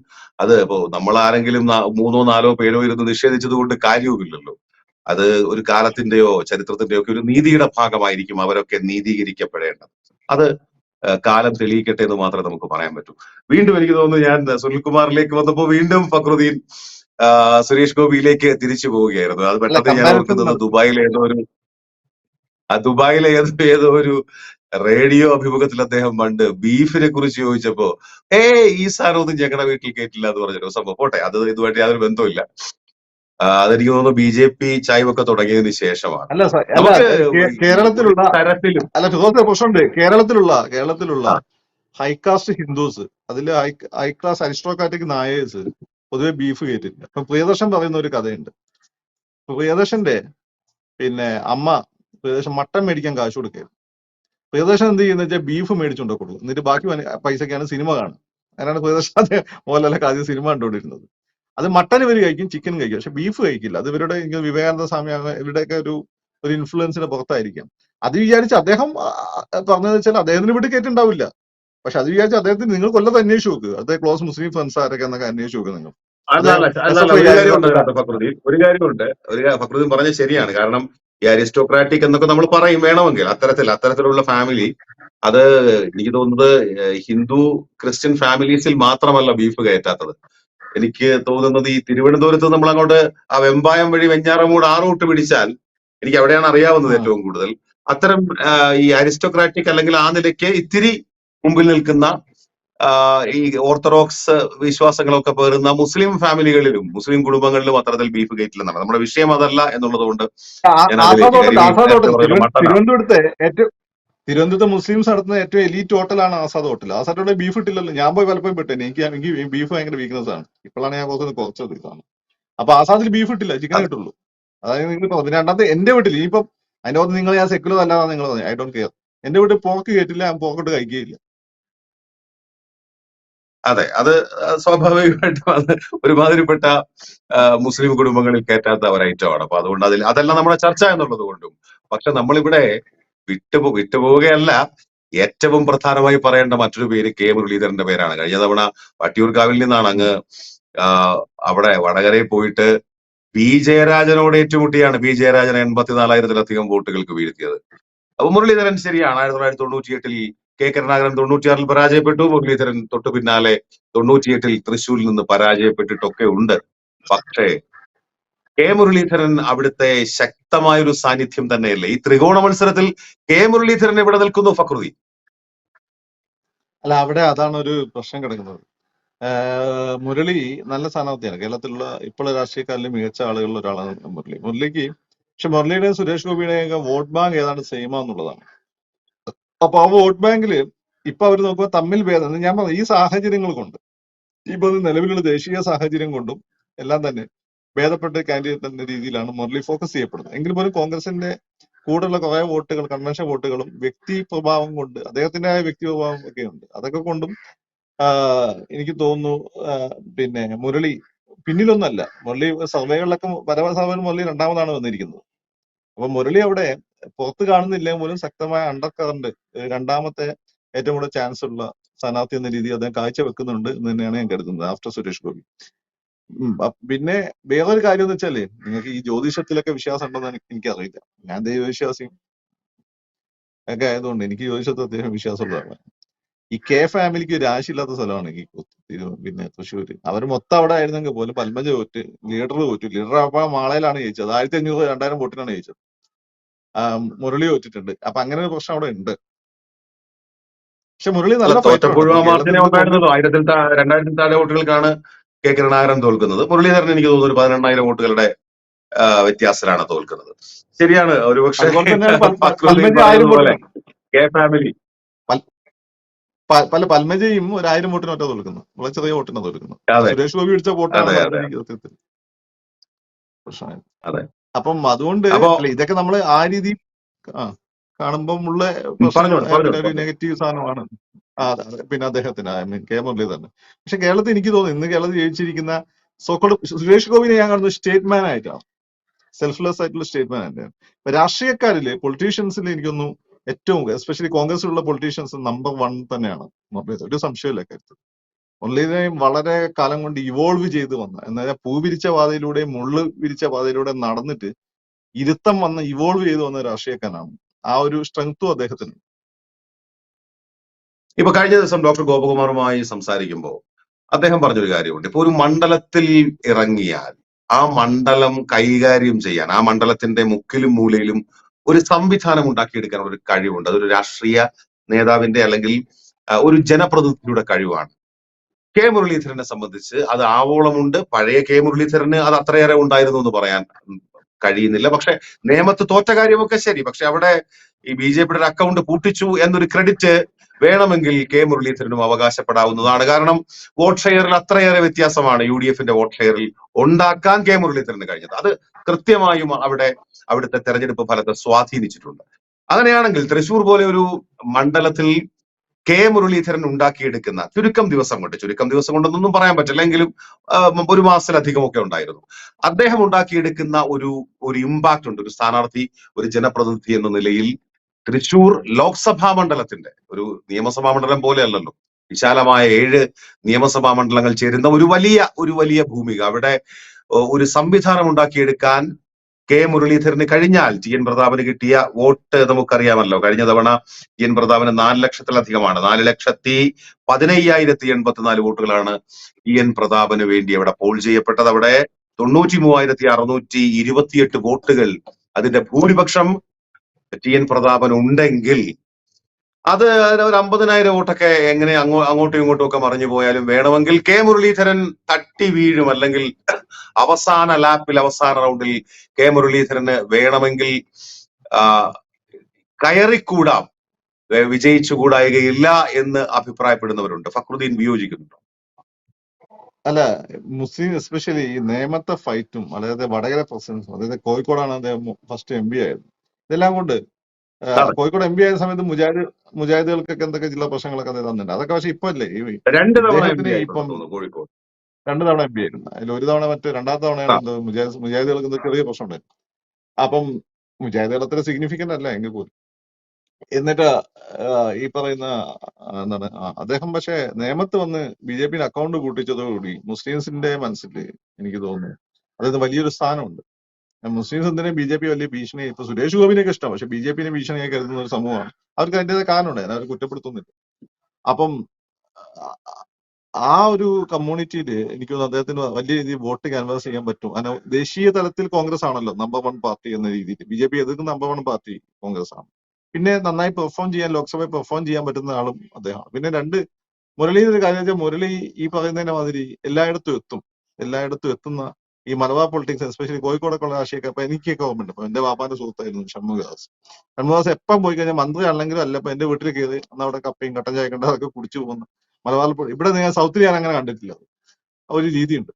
അത് ഇപ്പോ നമ്മൾ ആരെങ്കിലും മൂന്നോ നാലോ പേരോ ഇരുന്ന് നിഷേധിച്ചത് കൊണ്ട് കാര്യവുമില്ലല്ലോ. അത് ഒരു കാലത്തിന്റെയോ ചരിത്രത്തിന്റെയോ ഒക്കെ ഒരു നീതിയുടെ ഭാഗമായിരിക്കും അവരൊക്കെ നീതീകരിക്കപ്പെടേണ്ടത്. അത് കാലം തെളിയിക്കട്ടെ എന്ന് മാത്രമേ നമുക്ക് പറയാൻ പറ്റൂ. വീണ്ടും എനിക്ക് തോന്നുന്നു ഞാൻ സുനിൽകുമാറിലേക്ക് വന്നപ്പോ വീണ്ടും ഫക്രുദ്ദീൻ സുരേഷ് ഗോപിയിലേക്ക് തിരിച്ചു പോവുകയായിരുന്നു. അത് പെട്ടെന്ന് ഞാൻ ഓർക്കുന്നത് ദുബായിലെ ഏതോ ഒരു ആ ദുബായിലെ ഏതോ ഏതോ ഒരു റേഡിയോ അഭിമുഖത്തിൽ അദ്ദേഹം പണ്ട് ബീഫിനെ കുറിച്ച് ചോദിച്ചപ്പോ ഏ ഈ സാധനം ഒന്നും ഞങ്ങളുടെ വീട്ടിൽ കേട്ടില്ല എന്ന് പറഞ്ഞൊരു സംഭവം. പോട്ടെ അത് ഇതുമായിട്ട് യാതൊരു ബന്ധവുമില്ല. ആ, അതെനിക്ക് തോന്നുന്നു ബി ജെ പി ചായ്വൊക്കെ തുടങ്ങിയതിന് ശേഷമാണ്. അല്ല കേരളത്തിലുള്ള തരത്തിലും. അല്ല ഫിറോസ് പ്രശ്നമുണ്ട്. കേരളത്തിലുള്ള കേരളത്തിലുള്ള ഹൈകാസ്റ്റ് ഹിന്ദുസ് അതിൽ high high class aristocratic Nairs പൊതുവെ ബീഫ് കയറ്റില്ല അപ്പൊ പ്രിയദർശൻ പറയുന്ന ഒരു കഥയുണ്ട്. പ്രിയദർശന്റെ പിന്നെ അമ്മ പ്രിയദർശൻ മട്ടൻ മേടിക്കാൻ കാശ് കൊടുക്കുകയായിരുന്നു പ്രിയദർശൻ എന്ത് ചെയ്യുന്ന വെച്ചാൽ ബീഫ് മേടിച്ചുകൊണ്ടേ കൊടുക്കും. എന്നിട്ട് ബാക്കി പൈസക്കാണ് സിനിമ കാണും അങ്ങനെയാണ് പ്രിയദർശൻ അത് മോഹൻലാലൊക്കെ ആദ്യം സിനിമ കണ്ടുകൊണ്ടിരുന്നത്. അത് മട്ടൻ ഇവർ കഴിക്കും ചിക്കൻ കഴിക്കും. പക്ഷെ ബീഫ് കഴിക്കില്ല. അത് ഇവരുടെ വിവേകാനന്ദ സ്വാമി ഇവരുടെയൊക്കെ ഒരു ഒരു ഇൻഫ്ലുവൻസിന് പുറത്തായിരിക്കാം. അത് വിചാരിച്ച് അദ്ദേഹം പറഞ്ഞത് വെച്ചാൽ അദ്ദേഹത്തിന് വീട്ടിൽ കേട്ടുണ്ടാവില്ല പക്ഷെ അത് വിചാരിച്ച് അദ്ദേഹത്തിന് നിങ്ങൾ കൊല്ലത്ത് അന്വേഷിച്ച് നോക്കുക അദ്ദേഹം ക്ലോസ് മുസ്ലിം ഫ്രണ്ട്സ് ആരൊക്കെ എന്നൊക്കെ അന്വേഷിച്ച് നോക്കുക നിങ്ങൾ. ഒരു കാര്യമുണ്ട് ഫക്രുദ്ദീൻ. ഒരു കാര്യമുണ്ട്. ഒരു ഫക്രുദ്ദീൻ പറഞ്ഞത് ശരിയാണ്. കാരണം ഈ അരിസ്റ്റോക്രാറ്റിക് എന്നൊക്കെ നമ്മൾ പറയും വേണമെങ്കിൽ. അത്തരത്തിൽ അത്തരത്തിലുള്ള ഫാമിലി അത് എനിക്ക് തോന്നുന്നത് ഹിന്ദു ക്രിസ്ത്യൻ ഫാമിലീസിൽ മാത്രമല്ല ബീഫ് കയറ്റാത്തത്. എനിക്ക് തോന്നുന്നത് ഈ തിരുവനന്തപുരത്ത് നമ്മൾ അങ്ങോട്ട് ആ വെമ്പായം വഴി വെഞ്ഞാറമൂട് ആ റൂട്ട് പിടിച്ചാൽ എനിക്ക് അവിടെയാണ് അറിയാവുന്നത് ഏറ്റവും കൂടുതൽ. അത്തരം ഈ അരിസ്റ്റോക്രാറ്റിക് അല്ലെങ്കിൽ ആ നിലയ്ക്ക് ഇത്തിരി മുമ്പിൽ നിൽക്കുന്ന ഈ ഓർത്തഡോക്സ് വിശ്വാസങ്ങളൊക്കെ പേറുന്ന മുസ്ലിം ഫാമിലികളിലും മുസ്ലിം കുടുംബങ്ങളിലും അത്തരത്തിൽ ബീഫ് ഗേറ്റിൽ നമ്മുടെ വിഷയം അതല്ല എന്നുള്ളത് കൊണ്ട് തിരുവനന്തപുരത്തെ ഏറ്റവും തിരുവനന്തപുരത്തെ മുസ്ലിംസ് നടത്തുന്ന ഏറ്റവും എലീറ്റ് ഹോട്ടലാണ് ആസാദ് ഹോട്ടൽ ആസാദ് ഹോട്ടലിൽ ബീഫ് ഇട്ടില്ലല്ലോ. ഞാൻ പോയി പലപ്പോഴും പെട്ടേ. എനിക്ക് എനിക്ക് ബീഫ് ഭയങ്കര വീക്ക്നെസ് ആണ്. ഇപ്പോഴാണ് ഞാൻ കുറച്ച് കുറച്ചത് ഇതാണ്. അപ്പൊ ആസാദിൽ ബീഫ് ഇട്ടില്ല. ചിക്കൻ കിട്ടുള്ളൂ. അതായത് നിങ്ങൾ പറഞ്ഞു രണ്ടാമത്തെ എന്റെ വീട്ടിൽ ഇനിയിപ്പം അതിന്റെ പുറത്ത് നിങ്ങൾ ഞാൻ സെക്കുലർ അല്ലാതെ നിങ്ങൾ പറഞ്ഞു ഐ ഡോണ്ട് കെയർ എന്റെ വീട്ടിൽ പോക്ക് കേട്ടില്ല. ഞാൻ പോക്കോട്ട് കഴിക്കുകയില്ല. അതെ. അത് സ്വാഭാവികമായിട്ടും ഒരുമാതിരിപ്പെട്ട മുസ്ലിം കുടുംബങ്ങളിൽ കയറ്റാത്ത ഒരു ഐറ്റമാണ് അപ്പൊ അതുകൊണ്ട് അതിൽ അതല്ല നമ്മുടെ ചർച്ച എന്നുള്ളത് കൊണ്ടും. പക്ഷെ നമ്മളിവിടെ വിട്ടുപോ വിട്ടുപോവുകയല്ല. ഏറ്റവും പ്രധാനമായി പറയേണ്ട മറ്റൊരു പേര് കെ മുരളീധരന്റെ പേരാണ്. കഴിഞ്ഞ തവണ വട്ടിയൂർക്കാവിൽ നിന്നാണ് അങ്ങ് അവിടെ വടകരയിൽ പോയിട്ട് പി ജയരാജനോട് ഏറ്റുമുട്ടിയാണ്. പി ജയരാജൻ എൺപത്തിനാലായിരത്തിലധികം വോട്ടുകൾക്ക് വീഴ്ത്തിയത്. അപ്പൊ മുരളീധരൻ ശരിയാണ്. ആയിരത്തി തൊള്ളായിരത്തി തൊണ്ണൂറ്റിയെട്ടിൽ കെ കരുണാകരൻ തൊണ്ണൂറ്റിയാറിൽ പരാജയപ്പെട്ടു. മുരളീധരൻ തൊട്ടു പിന്നാലെ തൊണ്ണൂറ്റിയെട്ടിൽ തൃശ്ശൂരിൽ നിന്ന് പരാജയപ്പെട്ടിട്ടൊക്കെ ഉണ്ട്. പക്ഷേ കെ മുരളീധരൻ അവിടുത്തെ ശക്തമായ ഒരു സാന്നിധ്യം തന്നെയല്ലേ? ഈ ത്രികോണ മത്സരത്തിൽ കെ മുരളീധരൻ ഇവിടെ നിൽക്കുന്നു ഫക്രുദ്ദീൻ അല്ല അവിടെ അതാണ് ഒരു പ്രശ്നം കിടക്കുന്നത്. മുരളി നല്ല സ്ഥാനാർത്ഥിയാണ്. കേരളത്തിലുള്ള ഇപ്പോഴുള്ള രാഷ്ട്രീയക്കാരിൽ മികച്ച ആളുകളിൽ ഒരാളാണ് മുരളി. മുരളിക്ക് പക്ഷെ മുരളിയുടെയും സുരേഷ് ഗോപിയുടെയും ഒക്കെ വോട്ട് ബാങ്ക് ഏതാണ്ട് സെയിം ആന്നുള്ളതാണ് അപ്പൊ ആ വോട്ട് ബാങ്കിൽ ഇപ്പൊ അവർ നോക്കുമ്പോൾ തമ്മിൽ ഭേദം. ഞാൻ പറഞ്ഞു ഈ സാഹചര്യങ്ങൾ കൊണ്ട് ഇപ്പൊ നിലവിലുള്ള ദേശീയ സാഹചര്യം കൊണ്ടും എല്ലാം തന്നെ ഭേദപ്പെട്ട കാൻഡിഡേറ്റ് എന്ന രീതിയിലാണ് മുരളി ഫോക്കസ് ചെയ്യപ്പെടുന്നത്. എങ്കിൽ പോലും കോൺഗ്രസിന്റെ കൂടുതലുള്ള കുറെ വോട്ടുകൾ കൺവെൻഷൻ വോട്ടുകളും വ്യക്തി പ്രഭാവം കൊണ്ട് അദ്ദേഹത്തിന്റെ വ്യക്തി പ്രഭാവം ഒക്കെ ഉണ്ട്. അതൊക്കെ കൊണ്ടും എനിക്ക് തോന്നുന്നു പിന്നെ മുരളി പിന്നിലൊന്നല്ല. മുരളി സർവേകളിലൊക്കെ പരമസഭയിൽ മുരളി രണ്ടാമതാണ് വന്നിരിക്കുന്നത്. അപ്പൊ മുരളി അവിടെ പുറത്ത് കാണുന്നില്ലെങ്കിൽ പോലും ശക്തമായ അണ്ടർ കറണ്ട് രണ്ടാമത്തെ ഏറ്റവും കൂടുതൽ ചാൻസ് ഉള്ള സ്ഥാനാർത്ഥി എന്ന രീതിയിൽ അദ്ദേഹം കാഴ്ചവെക്കുന്നുണ്ട് എന്ന് തന്നെയാണ് ഞാൻ കരുതുന്നത്. ആഫ്റ്റർ സുരേഷ് ഗോപി. പിന്നെ വേറൊരു കാര്യം എന്ന് വെച്ചാൽ നിങ്ങൾക്ക് ഈ ജ്യോതിഷത്തിലൊക്കെ വിശ്വാസം ഉണ്ടെന്ന് എനിക്ക് എനിക്കറിയില്ല. ഞാൻ ദൈവവിശ്വാസിയും ഒക്കെ ആയതുകൊണ്ട് എനിക്ക് ജ്യോതിഷത്തിൽ അത്യാവശ്യം വിശ്വാസമുള്ളതാണ്. ഈ കെ ഫാമിലിക്ക് രാശിയില്ലാത്ത സ്ഥലമാണ് ഈ പിന്നെ തൃശ്ശൂർ അവർ മൊത്തം അവിടെ ആയിരുന്നെങ്കിൽ പോലും പത്മജ തോറ്റ് ലീഡർ തോറ്റു. ലീഡർ അപ്പൊ മാളയിലാണ് ജയിച്ചത്. ആയിരത്തി അഞ്ഞൂറ് രണ്ടായിരം വോട്ടിനാണ് ജയിച്ചത്. ആ, മുരളി തോറ്റിട്ടുണ്ട്. അപ്പൊ അങ്ങനെ ഒരു പ്രശ്നം അവിടെ ഉണ്ട്. പക്ഷെ മുരളി നല്ല തോറ്റപ്പോഴും ആയിരത്തിൽ രണ്ടായിരത്തിൽ താഴെ വോട്ടുകൾക്കാണ് കെ കരുണാകരൻ തോൽക്കുന്നത്. മുരളീധരൻ എനിക്ക് തോന്നുന്നു ഒരു പതിനെണ്ണായിരം വോട്ടുകളുടെ വ്യത്യാസത്തിലാണ് തോൽക്കുന്നത്. ശരിയാണ് ഒരുപക്ഷെ വോട്ടിന് കെ ഫാമിലി. പല പത്മജയും ഒരു ആയിരം വോട്ടിന് ഒറ്റ തോൽക്കുന്നു. വളരെ ചെറിയ വോട്ടിനാണ് തോൽക്കുന്നത് അതെ. സുരേഷ് ഗോപി അടിച്ച വോട്ടാണ് അതെ അപ്പം അതുകൊണ്ട് ഇതൊക്കെ നമ്മൾ ആ രീതി ആ കാണുമ്പം ഉള്ള നെഗറ്റീവ് സാധനമാണ്. ആ. പിന്നെ അദ്ദേഹത്തിന്. ഐ മീൻ കെ മുരളീധരൻ പക്ഷെ കേരളത്തിൽ എനിക്ക് തോന്നുന്നു ഇന്ന് കേരളത്തിൽ ജീവിച്ചിരിക്കുന്ന സോക്കോട് സുരേഷ് ഗോപിനെ ഞാൻ കാണുന്നത് സ്റ്റേറ്റ്മാൻ ആയിട്ടാണ്. സെൽഫ്ലെസ് ആയിട്ടുള്ള സ്റ്റേറ്റ്മാൻ തന്നെയാണ്. ഇപ്പൊ രാഷ്ട്രീയക്കാരിൽ പൊളിറ്റീഷ്യൻസിൽ എനിക്കൊന്നും ഏറ്റവും എസ്പെഷ്യലി കോൺഗ്രസിലുള്ള പൊളിറ്റീഷ്യൻസ് നമ്പർ വൺ തന്നെയാണ്. മുരളീധരൻ ഒരു സംശയമില്ല കാര്യത്തിൽ. മുരളീധരൻ വളരെ കാലം കൊണ്ട് ഇവോൾവ് ചെയ്ത് വന്ന എന്നാൽ പൂ വിരിച്ച പാതയിലൂടെയും മുള്ളു വിരിച്ച പാതയിലൂടെ നടന്നിട്ട് ഇരുത്തം വന്ന് ഇവോൾവ് ചെയ്ത് വന്ന രാഷ്ട്രീയക്കാരനാണ്. ആ ഒരു സ്ട്രെങ്ത്തും അദ്ദേഹത്തിന്. ഇപ്പൊ കഴിഞ്ഞ ദിവസം ഡോക്ടർ ഗോപകുമാറുമായി സംസാരിക്കുമ്പോൾ അദ്ദേഹം പറഞ്ഞൊരു കാര്യമുണ്ട്. ഇപ്പൊ ഒരു മണ്ഡലത്തിൽ ഇറങ്ങിയാൽ ആ മണ്ഡലം കൈകാര്യം ചെയ്യാൻ ആ മണ്ഡലത്തിന്റെ മുക്കിലും മൂലയിലും ഒരു സംവിധാനം ഉണ്ടാക്കിയെടുക്കാനുള്ള ഒരു കഴിവുണ്ട്. അതൊരു രാഷ്ട്രീയ നേതാവിന്റെ അല്ലെങ്കിൽ ഒരു ജനപ്രതിനിധിയുടെ കഴിവാണ്. കെ മുരളീധരനെ സംബന്ധിച്ച് അത് ആവോളമുണ്ട്. പഴയ കെ മുരളീധരന് അത് അത്രയേറെ ഉണ്ടായിരുന്നു എന്ന് പറയാൻ കഴിയുന്നില്ല. പക്ഷെ നിയമത്ത് തോറ്റ കാര്യമൊക്കെ ശരി. പക്ഷെ അവിടെ ഈ ബി ജെ പിയുടെ അക്കൗണ്ട് പൂട്ടിച്ചു എന്നൊരു ക്രെഡിറ്റ് വേണമെങ്കിൽ കെ മുരളീധരനും അവകാശപ്പെടാവുന്നതാണ്. കാരണം വോട്ട് ഷെയറിൽ അത്രയേറെ വ്യത്യാസമാണ് യു ഡി എഫിന്റെ വോട്ട് ഷെയറിൽ ഉണ്ടാക്കാൻ കെ മുരളീധരന് കഴിഞ്ഞത്. അത് കൃത്യമായും അവിടെ അവിടുത്തെ തെരഞ്ഞെടുപ്പ് ഫലത്തെ സ്വാധീനിച്ചിട്ടുണ്ട്. അങ്ങനെയാണെങ്കിൽ തൃശൂർ പോലെ ഒരു മണ്ഡലത്തിൽ കെ മുരളീധരൻ ഉണ്ടാക്കിയെടുക്കുന്ന ചുരുക്കം ദിവസം കൊണ്ട് ചുരുക്കം ദിവസം കൊണ്ടൊന്നും പറയാൻ പറ്റില്ല എങ്കിലും ഒരു മാസത്തിലധികമൊക്കെ ഉണ്ടായിരുന്നു. അദ്ദേഹം ഉണ്ടാക്കിയെടുക്കുന്ന ഒരു ഒരു ഇമ്പാക്ട് ഉണ്ട്. ഒരു സ്ഥാനാർത്ഥി ഒരു ജനപ്രതിനിധി എന്ന നിലയിൽ തൃശൂർ ലോക്സഭാ മണ്ഡലത്തിന്റെ ഒരു നിയമസഭാ മണ്ഡലം പോലെ അല്ലല്ലോ. വിശാലമായ ഏഴ് നിയമസഭാ മണ്ഡലങ്ങൾ ചേരുന്ന ഒരു വലിയ ഒരു വലിയ ഭൂമിക. അവിടെ ഒരു സംവിധാനം ഉണ്ടാക്കിയെടുക്കാൻ കെ മുരളീധരന് കഴിഞ്ഞാൽ ടി എൻ പ്രതാപന് കിട്ടിയ വോട്ട് നമുക്കറിയാമല്ലോ. കഴിഞ്ഞ തവണ ടി എൻ പ്രതാപന് നാല് ലക്ഷത്തിലധികമാണ്. നാല് ലക്ഷത്തി പതിനയ്യായിരത്തി എൺപത്തിനാല് വോട്ടുകളാണ് ടി എൻ പ്രതാപന് വേണ്ടി അവിടെ പോൾ ചെയ്യപ്പെട്ടത്. അവിടെ തൊണ്ണൂറ്റി മൂവായിരത്തി അറുന്നൂറ്റി ഇരുപത്തിയെട്ട് വോട്ടുകൾ അതിന്റെ ഭൂരിപക്ഷം ടി എൻ പ്രതാപൻ ഉണ്ടെങ്കിൽ അത് ഒരു അമ്പതിനായിരം വോട്ടൊക്കെ എങ്ങനെ അങ്ങോ അങ്ങോട്ടും ഇങ്ങോട്ടും ഒക്കെ മറിഞ്ഞു പോയാലും വേണമെങ്കിൽ കെ മുരളീധരൻ തട്ടി വീഴും. അല്ലെങ്കിൽ അവസാന ലാപ്പിൽ അവസാന റൗണ്ടിൽ കെ മുരളീധരന് വേണമെങ്കിൽ കയറിക്കൂടാം. വിജയിച്ചുകൂടായികയില്ല എന്ന് അഭിപ്രായപ്പെടുന്നവരുണ്ട്. ഫക്രുദ്ദീൻ വിയോജിക്കുന്നുണ്ടോ? അല്ല മുസ്ലിം എസ്പെഷ്യലി ഈ നേമത്തെ ഫൈറ്റും അതായത് വടകര പ്രസിഡൻസും അതായത് കോഴിക്കോടാണ് അദ്ദേഹം ഫസ്റ്റ് എം പി ആയത് ഇതെല്ലാം കൊണ്ട്. കോഴിക്കോട് എം പി ആയ സമയത്ത് മുജാഹിദ് മുജാഹിദുകൾക്കൊക്കെ എന്തൊക്കെ ജില്ലാ പ്രശ്നങ്ങളൊക്കെ തന്നിട്ടുണ്ട്. അതൊക്കെ പക്ഷെ ഇപ്പൊ അല്ലേ ഈ രണ്ട് തവണ ഇപ്പം കോഴിക്കോട്. രണ്ടു തവണ എം പി ആയിരുന്നു. അതിൽ ഒരു തവണ മറ്റേ രണ്ടാമത്തെ തവണയാണ് മുജാഹിദ് മുജാഹിദുകൾക്ക് എന്തോ ചെറിയ പ്രശ്നം ഉണ്ടായിരുന്നു അപ്പം മുജാഹിദുകൾ അത്ര സിഗ്നിഫിക്കന്റ് അല്ല എങ്കിൽ പോലും. എന്നിട്ട് ഈ പറയുന്ന എന്താണ് അദ്ദേഹം പക്ഷെ നേമത്ത് വന്ന് ബി ജെ പിന്റെ അക്കൗണ്ട് കൂട്ടിച്ചതോടുകൂടി മുസ്ലിംസിന്റെ മനസ്സിൽ എനിക്ക് തോന്നുന്നു അതായത് വലിയൊരു സ്ഥാനമുണ്ട്. മുസ്ലിംസ് എന്തിനും ബി ജെ പി വലിയ ഭീഷണി ഇപ്പൊ സുരേഷ് ഗോപിനെയൊക്കെ ഇഷ്ടം പക്ഷെ ബി ജെ പിനെ ഭീഷണിയായി കരുതുന്ന ഒരു സമൂഹമാണ്. അവർക്ക് അതിന്റെതായ കാരണമുണ്ട്. അവർ കുറ്റപ്പെടുത്തുന്നില്ല. അപ്പം ആ ഒരു കമ്മ്യൂണിറ്റിയിൽ എനിക്ക് അദ്ദേഹത്തിന് വലിയ രീതിയിൽ വോട്ട് ക്യാൻവാസ് ചെയ്യാൻ പറ്റും. അങ്ങനെ ദേശീയ തലത്തിൽ കോൺഗ്രസ് ആണല്ലോ നമ്പർ വൺ പാർട്ടി എന്ന രീതിയിൽ. ബി ജെ പി എതിർക്കുന്ന നമ്പർ വൺ പാർട്ടി കോൺഗ്രസ് ആണ്. പിന്നെ നന്നായി പെർഫോം ചെയ്യാൻ ലോക്സഭയിൽ പെർഫോം ചെയ്യാൻ പറ്റുന്ന ആളും അദ്ദേഹമാണ്. പിന്നെ രണ്ട് മുരളിയുടെ കാര്യം വെച്ചാൽ മുരളി ഈ പറയുന്നതിന്റെ മാതിരി എല്ലായിടത്തും എത്തും. എല്ലായിടത്തും എത്തുന്ന ഈ മലബാർ പൊളിറ്റിക്സ് എസ്പെഷ്യലി കോഴിക്കോടൊക്കെ ഉള്ള രാഷ്ട്രീയമൊക്കെ അപ്പൊ എനിക്കൊക്കെ ഓർമ്മയുണ്ട്. അപ്പൊ എന്റെ ബാപ്പാന്റെ സുഹൃത്തായിരുന്നു ഷൺമുഖദാസ്. ഷൺമുഖദാസ് എപ്പം പോയി കഴിഞ്ഞാൽ മന്ത്രി ആണെങ്കിലും അല്ല ഇപ്പൊ എന്റെ വീട്ടിൽ കയറി അന്ന് അവിടെ കപ്പയും കട്ടൻ ചായ കണ്ട അതൊക്കെ കുടിച്ചു പോകുന്നു. മലബാർ ഇവിടെ ഞാൻ സൗത്തിൽ ഞാൻ അങ്ങനെ കണ്ടിട്ടില്ല. ഒരു രീതിയുണ്ട്.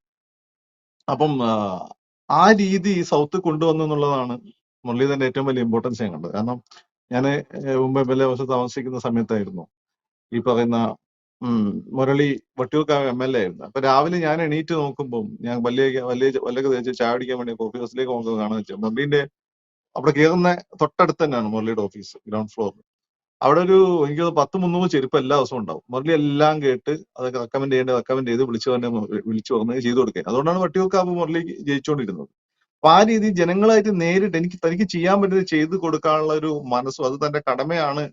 അപ്പം ആ, രീതി സൗത്ത് കൊണ്ടുവന്നു എന്നുള്ളതാണ് മുരളീധരന്റെ ഏറ്റവും വലിയ ഇമ്പോർട്ടൻസ് ഞാൻ കണ്ടത്. കാരണം ഞാൻ എൽ എ വശത്ത് താമസിക്കുന്ന സമയത്തായിരുന്നു ഈ പറയുന്ന Murali Vattiyoorkavu M L A ആയിരുന്നു. അപ്പൊ രാവിലെ ഞാൻ എണീറ്റ് നോക്കുമ്പോൾ ഞാൻ വലിയ വലിയ വല്ലൊക്കെ തേച്ച് ചായ വേണ്ടി കോഫി ഹൗസിലേക്ക് നോക്കുന്നത് കാണാൻ വെച്ചു മുരളീന്റെ അവിടെ കയറുന്ന തൊട്ടടുത്ത് തന്നെയാണ് മുരളിയുടെ ഓഫീസ് ഗ്രൗണ്ട് ഫ്ലോർ അവിടെ ഒരു എനിക്ക് പത്ത് മുന്നൂറ് ചെരുപ്പ് എല്ലാ ദിവസവും ഉണ്ടാവും. മുരളി എല്ലാം കേട്ട് അതൊക്കെ റെക്കമെൻഡ് ചെയ്യേണ്ടത് റെക്കമെൻഡ് ചെയ്ത് വിളിച്ചു തന്നെ വിളിച്ചു പറഞ്ഞ് ചെയ്തു കൊടുക്കുക. അതുകൊണ്ടാണ് വട്ടിയൂർക്കാവ് മുരളി ജയിച്ചുകൊണ്ടിരുന്നത് അപ്പൊ ആ രീതി ജനങ്ങളായിട്ട് നേരിട്ട് എനിക്ക് തനിക്ക് ചെയ്യാൻ പറ്റുന്നത് ചെയ്ത് കൊടുക്കാനുള്ള ഒരു മനസ്സും അത് തന്റെ കടമയാണ്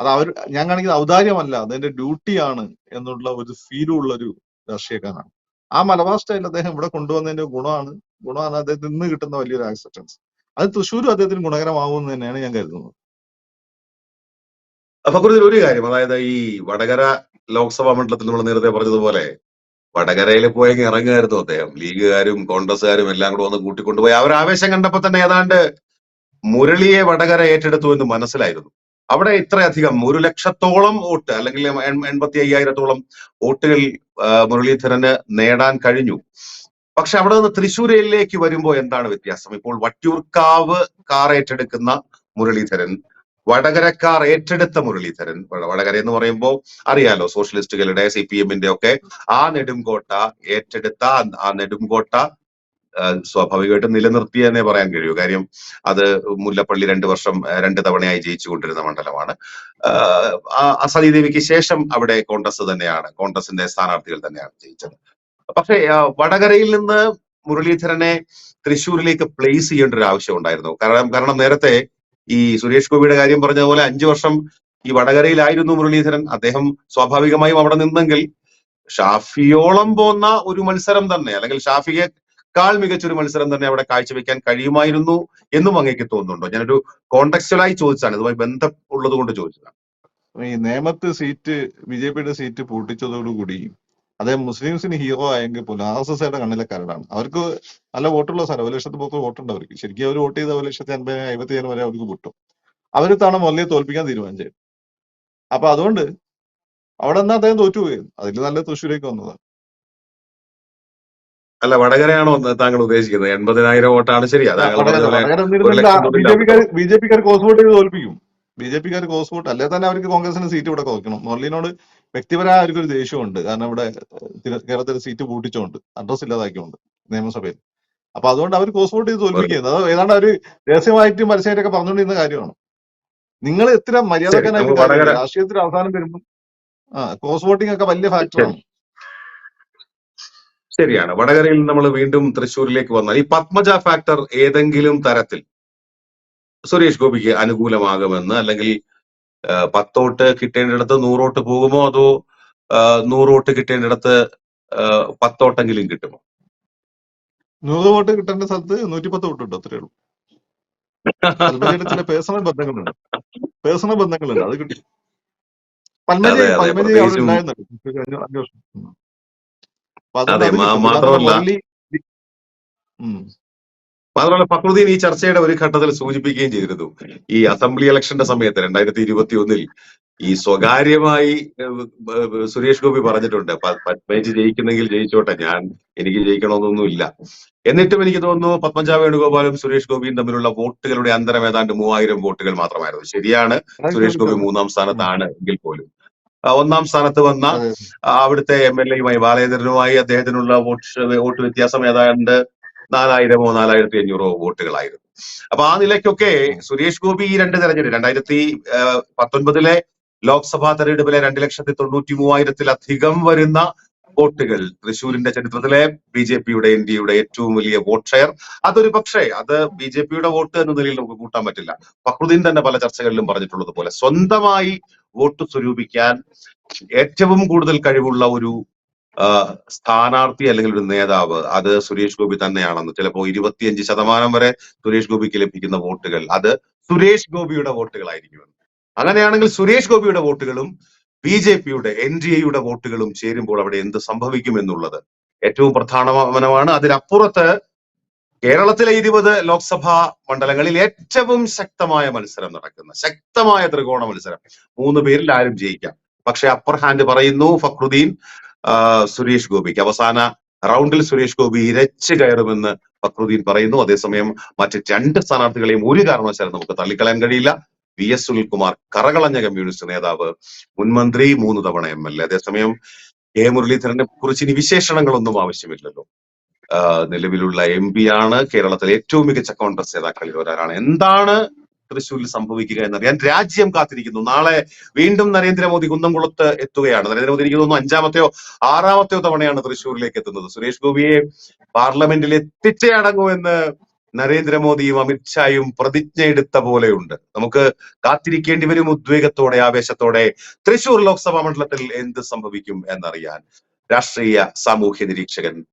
അത് അവർ ഞാൻ കാണിക്കുന്ന ഔദാര്യമല്ല അതെന്റെ ഡ്യൂട്ടിയാണ് എന്നുള്ള ഒരു ഫീലുള്ള ഒരു രാഷ്ട്രീയക്കാരനാണ്. ആ മലബാർ സ്റ്റൈൽ അദ്ദേഹം ഇവിടെ കൊണ്ടുവന്നതിന്റെ ഗുണമാണ് ഗുണമാണ് അദ്ദേഹത്തിന് നിന്ന് കിട്ടുന്ന വലിയൊരു ആക്സെപ്റ്റൻസ് അത് തൃശ്ശൂരും അദ്ദേഹത്തിന് ഗുണകരമാവുമെന്ന് തന്നെയാണ് ഞാൻ കരുതുന്നത്. ഫക്രുദ്ദീൻ ഒരു കാര്യം അതായത് ഈ വടകര ലോക്സഭാ മണ്ഡലത്തിൽ നമ്മൾ നേരത്തെ പറഞ്ഞതുപോലെ വടകരയിൽ പോയെങ്കിൽ ഇറങ്ങുമായിരുന്നു അദ്ദേഹം. ലീഗുകാരും കോൺഗ്രസ്സുകാരും എല്ലാം കൂടെ വന്ന് കൂട്ടിക്കൊണ്ടുപോയി. അവർ ആവേശം കണ്ടപ്പോ തന്നെ ഏതാണ്ട് മുരളിയെ വടകര ഏറ്റെടുത്തു എന്ന് മനസ്സിലായിരുന്നു. അവിടെ ഇത്രയധികം ഒരു ലക്ഷത്തോളം വോട്ട് അല്ലെങ്കിൽ എൺ- എൺപത്തി അയ്യായിരത്തോളം വോട്ടുകൾ മുരളീധരന് നേടാൻ കഴിഞ്ഞു. പക്ഷെ അവിടെ നിന്ന് തൃശ്ശൂരിലേക്ക് വരുമ്പോൾ എന്താണ് വ്യത്യാസം? ഇപ്പോൾ വട്ടിയൂർക്കാവ് കാർ ഏറ്റെടുക്കുന്ന മുരളീധരൻ വടകരക്കാർ ഏറ്റെടുത്ത മുരളീധരൻ വടകര എന്ന് പറയുമ്പോൾ അറിയാലോ സോഷ്യലിസ്റ്റുകളുടെ സി പി എമ്മിന്റെ ഒക്കെ ആ നെടുംകോട്ട ഏറ്റെടുത്ത ആ- നെടുംകോട്ട സ്വാഭാവികമായിട്ടും നിലനിർത്തി എന്നേ പറയാൻ കഴിയൂ. കാര്യം അത് മുല്ലപ്പള്ളി രണ്ട് വർഷം രണ്ട് തവണയായി ജയിച്ചു കൊണ്ടിരുന്ന മണ്ഡലമാണ് സതീദേവിക്ക് ശേഷം അവിടെ കോൺഗ്രസ് തന്നെയാണ് കോൺഗ്രസിന്റെ സ്ഥാനാർത്ഥികൾ തന്നെയാണ് ജയിച്ചത്. പക്ഷേ വടകരയിൽ നിന്ന് മുരളീധരനെ തൃശ്ശൂരിലേക്ക് പ്ലേസ് ചെയ്യേണ്ട ഒരു ആവശ്യം ഉണ്ടായിരുന്നു. കാരണം കാരണം നേരത്തെ ഈ സുരേഷ് ഗോപിയുടെ കാര്യം പറഞ്ഞതുപോലെ പോലെ അഞ്ചു വർഷം ഈ വടകരയിലായിരുന്നു മുരളീധരൻ. അദ്ദേഹം സ്വാഭാവികമായും അവിടെ നിന്നെങ്കിൽ ഷാഫിയോളം പോന്ന ഒരു മത്സരം തന്നെ അല്ലെങ്കിൽ ഷാഫിയെക്കാൾ മികച്ചൊരു മത്സരം തന്നെ അവിടെ കാഴ്ചവെക്കാൻ കഴിയുമായിരുന്നു എന്നും അങ്ങേക്ക് തോന്നുന്നുണ്ടോ? ഞാനൊരു കോണ്ടക്സ്റ്റലായി ചോദിച്ചാണ് ഇതുമായി ബന്ധം ഉള്ളത് കൊണ്ട് ചോദിച്ചതാണ്. ഈ നേമത്ത് സീറ്റ് ബി ജെ പിയുടെ സീറ്റ് പൂട്ടിച്ചതോടുകൂടി അദ്ദേഹം മുസ്ലിംസിന് ഹീറോ ആയെങ്കിൽ പോലും ആർ എസ് എസ്സുകാരുടെ കണ്ണിലെ കരടാണ് അവർക്ക് നല്ല വോട്ടുള്ള സ്ഥലം ഒരു ലക്ഷത്തി പത്ത് വോട്ടുണ്ട് അവർക്ക്. ശരിക്കും അവർ വോട്ട് ചെയ്ത ഒരു ലക്ഷത്തി അൻപത് അമ്പത്തി ഏഴ് വരെ അവർക്ക് കിട്ടും. അവർ തവണ മുരളിയെ തോൽപ്പിക്കാൻ തീരുമാനിച്ചത് അപ്പൊ അതുകൊണ്ട് അവിടെ നിന്ന് അദ്ദേഹം തോറ്റുപോയി. അതിൽ നല്ല തൃശ്ശൂരേക്ക് വന്നതാണ്. അല്ല വടകരയാണോ താങ്കൾ ഉദ്ദേശിക്കുന്നത്? എൺപതിനായിരം വോട്ടാണ് ശരി. ബി ജെ പിക്കാർ ക്രോസ് വോട്ട് ചെയ്ത് തോൽപ്പിക്കും. ബി ജെ പിക്കാർ കോസ് വോട്ട്. അല്ലെ തന്നെ അവർക്ക് കോൺഗ്രസിന് സീറ്റ് ഇവിടെ കുറയ്ക്കണം മുരളിനോട് വ്യക്തിപരമായ അവർക്ക് ഒരു ദേഷ്യമുണ്ട്. കാരണം ഇവിടെ കേരളത്തിൽ സീറ്റ് പൂട്ടിച്ചുകൊണ്ട് അഡ്രസ് ഇല്ലാതാക്കിയുണ്ട് നിയമസഭയിൽ. അപ്പൊ അതുകൊണ്ട് അവർ കോസ് വോട്ട് ചെയ്ത് തോൽപ്പിക്കുന്നത് അത് ഏതാണ്ട് അവർ രഹസ്യമായിട്ടും പരസ്യമായിട്ടൊക്കെ പറഞ്ഞുകൊണ്ടിരുന്ന കാര്യമാണ്. നിങ്ങൾ എത്ര മര്യാദക്കാനായിട്ട് രാഷ്ട്രീയത്തിൽ അവസാനം വരുമ്പോൾ ആ കോസ് വോട്ടിംഗ് ഒക്കെ വലിയ ഫാക്ടറാണ് ശരിയാണ്. വടകരയിൽ നമ്മൾ വീണ്ടും തൃശ്ശൂരിലേക്ക് വന്നാൽ ഈ പത്മജ ഫാക്ടർ ഏതെങ്കിലും തരത്തിൽ സുരേഷ് ഗോപിക്ക് അനുകൂലമാകുമെന്ന് അല്ലെങ്കിൽ പത്തോട്ട് കിട്ടേണ്ടിടത്ത് നൂറോട്ട് പോകുമോ? അതോ നൂറോട്ട് കിട്ടേണ്ടിടത്ത് പത്തോട്ടെങ്കിലും കിട്ടുമോ? നൂറ് വോട്ട് കിട്ടേണ്ട സ്ഥലത്ത് നൂറ്റിപ്പത്ത് വോട്ട് കിട്ടും അത്രേ ഉള്ളൂ ചില പേഴ്സണൽ ബന്ധങ്ങളുണ്ട്. പേഴ്സണൽ ബന്ധങ്ങളുണ്ട്. അത് കിട്ടും. അവിടെ ഉണ്ടായിരുന്നല്ലോ. മാത്രമല്ല-. മാത്രമല്ല ഫക്രുദ്ദീൻ ഈ ചർച്ചയുടെ ഒരു ഘട്ടത്തിൽ സൂചിപ്പിക്കുകയും ചെയ്തിരുന്നു. ഈ അസംബ്ലി ഇലക്ഷന്റെ സമയത്ത് രണ്ടായിരത്തി ഇരുപത്തി ഒന്നിൽ ഈ സ്വകാര്യമായി സുരേഷ് ഗോപി പറഞ്ഞിട്ടുണ്ട് പത്മജി ജയിക്കുന്നെങ്കിൽ ജയിച്ചോട്ടെ ഞാൻ എനിക്ക് ജയിക്കണമെന്നൊന്നുമില്ല. എന്നിട്ടും എനിക്ക് തോന്നുന്നു പത്മജ വേണുഗോപാലും സുരേഷ് ഗോപിയും തമ്മിലുള്ള വോട്ടുകളുടെ അന്തരം ഏതാണ്ട് മൂവായിരം വോട്ടുകൾ മാത്രമായിരുന്നു. ശരിയാണ് സുരേഷ് ഗോപി മൂന്നാം സ്ഥാനത്താണ് എങ്കിൽ പോലും. ഒന്നാം സ്ഥാനത്ത് വന്ന അവിടുത്തെ എം എൽ എയുമായി ബാലചന്ദ്രനുമായി അദ്ദേഹത്തിനുള്ള വോട്ട് വോട്ട് വ്യത്യാസം ഏതാണ്ട് നാലായിരമോ നാലായിരത്തി അഞ്ഞൂറോ വോട്ടുകളായിരുന്നു. അപ്പൊ ആ നിലയ്ക്കൊക്കെ സുരേഷ് ഗോപി ഈ രണ്ട് തെരഞ്ഞെടുപ്പ് രണ്ടായിരത്തി പത്തൊൻപതിലെ ലോക്സഭാ തെരഞ്ഞെടുപ്പിലെ രണ്ട് ലക്ഷത്തി തൊണ്ണൂറ്റി മൂവായിരത്തിലധികം വരുന്ന വോട്ടുകൾ. തൃശൂരിന്റെ ചരിത്രത്തിലെ ബി ജെ പിയുടെ എൻ ഡിയുടെ ഏറ്റവും വലിയ വോട്ട് ഷെയർ. അതൊരു പക്ഷേ അത് ബി ജെ പിയുടെ വോട്ട് എന്ന നിലയിൽ നമുക്ക് കൂട്ടാൻ പറ്റില്ല. ഫക്രുദ്ദീൻ തന്നെ പല ചർച്ചകളിലും പറഞ്ഞിട്ടുള്ളത് പോലെ സ്വന്തമായി വോട്ട് സ്വരൂപിക്കാൻ ഏറ്റവും കൂടുതൽ കഴിവുള്ള ഒരു സ്ഥാനാർത്ഥി അല്ലെങ്കിൽ ഒരു നേതാവ് അത് സുരേഷ് ഗോപി തന്നെയാണെന്ന്. ചിലപ്പോൾ ഇരുപത്തിയഞ്ച് ശതമാനം വരെ സുരേഷ് ഗോപിക്ക് ലഭിക്കുന്ന വോട്ടുകൾ അത് സുരേഷ് ഗോപിയുടെ വോട്ടുകളായിരിക്കും അങ്ങനെയാണെങ്കിൽ സുരേഷ് ഗോപിയുടെ വോട്ടുകളും ബി ജെ പിയുടെ എൻ ഡി എയുടെ വോട്ടുകളും ചേരുമ്പോൾ അവിടെ എന്ത് സംഭവിക്കും എന്നുള്ളത് ഏറ്റവും പ്രധാനമാണ് അതിനപ്പുറത്ത് കേരളത്തിലെ ഇരുപത് ലോക്സഭാ മണ്ഡലങ്ങളിൽ ഏറ്റവും ശക്തമായ മത്സരം നടക്കുന്ന ശക്തമായ ത്രികോണ മത്സരം. മൂന്ന് പേരിൽ ആരും ജയിക്കാം. പക്ഷെ അപ്പർ ഹാൻഡ് പറയുന്നു ഫക്രുദ്ദീൻ സുരേഷ് ഗോപിക്ക്. അവസാന റൗണ്ടിൽ സുരേഷ് ഗോപി ഇരച്ചു കയറുമെന്ന് ഫക്രുദ്ദീൻ പറയുന്നു. അതേസമയം മറ്റ് രണ്ട് സ്ഥാനാർത്ഥികളെയും ഒരു കാരണവശാലും നമുക്ക് തള്ളിക്കളയാൻ കഴിയില്ല. വി എസ് സുനിൽകുമാർ കറകളഞ്ഞ കമ്മ്യൂണിസ്റ്റ് നേതാവ് മുൻമന്ത്രി മൂന്ന് തവണ എം എൽ എ. അതേസമയം കെ മുരളീധരനെ കുറിച്ച് ഇനി വിശേഷണങ്ങളൊന്നും ആവശ്യമില്ലല്ലോ. നിലവിലുള്ള എം പി ആണ് കേരളത്തിലെ ഏറ്റവും മികച്ച കോൺഗ്രസ് നേതാക്കളിൽ ഒരാളാണ്. എന്താണ് തൃശ്ശൂരിൽ സംഭവിക്കുക എന്നറിയാൻ രാജ്യം കാത്തിരിക്കുന്നു. നാളെ വീണ്ടും നരേന്ദ്രമോദി കുന്നംകുളത്ത് എത്തുകയാണ്. നരേന്ദ്രമോദി എനിക്ക് തോന്നുന്നു അഞ്ചാമത്തെയോ ആറാമത്തെയോ തവണയാണ് തൃശ്ശൂരിലേക്ക് എത്തുന്നത്. സുരേഷ് ഗോപിയെ പാർലമെന്റിൽ എത്തിച്ചേ അടങ്ങൂ എന്ന് നരേന്ദ്രമോദിയും അമിത്ഷായും പ്രതിജ്ഞ എടുത്ത പോലെയുണ്ട്. നമുക്ക് കാത്തിരിക്കേണ്ടി വരും ഉദ്വേഗത്തോടെ ആവേശത്തോടെ തൃശൂർ ലോക്സഭാ മണ്ഡലത്തിൽ എന്ത് സംഭവിക്കും എന്നറിയാൻ രാഷ്ട്രീയ സാമൂഹ്യ നിരീക്ഷകൻ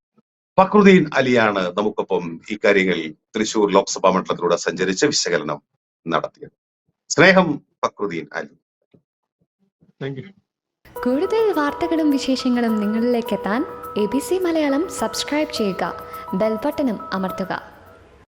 ഫക്രുദ്ദീൻ അലിയാണ് നമുക്കൊപ്പം ഇക്കാര്യങ്ങളിൽ തൃശൂർ ലോക്സഭാ മണ്ഡലത്തിലൂടെ സഞ്ചരിച്ച് വിശകലനം നടത്തിയത്. സ്നേഹം ഫക്രുദ്ദീൻ അലി. കൂടുതൽ വാർത്തകളും വിശേഷങ്ങളും നിങ്ങളിലേക്ക് എത്താൻ A B C Malayalam subscribe ചെയ്യുക ബെൽബട്ടനും അമർത്തുക.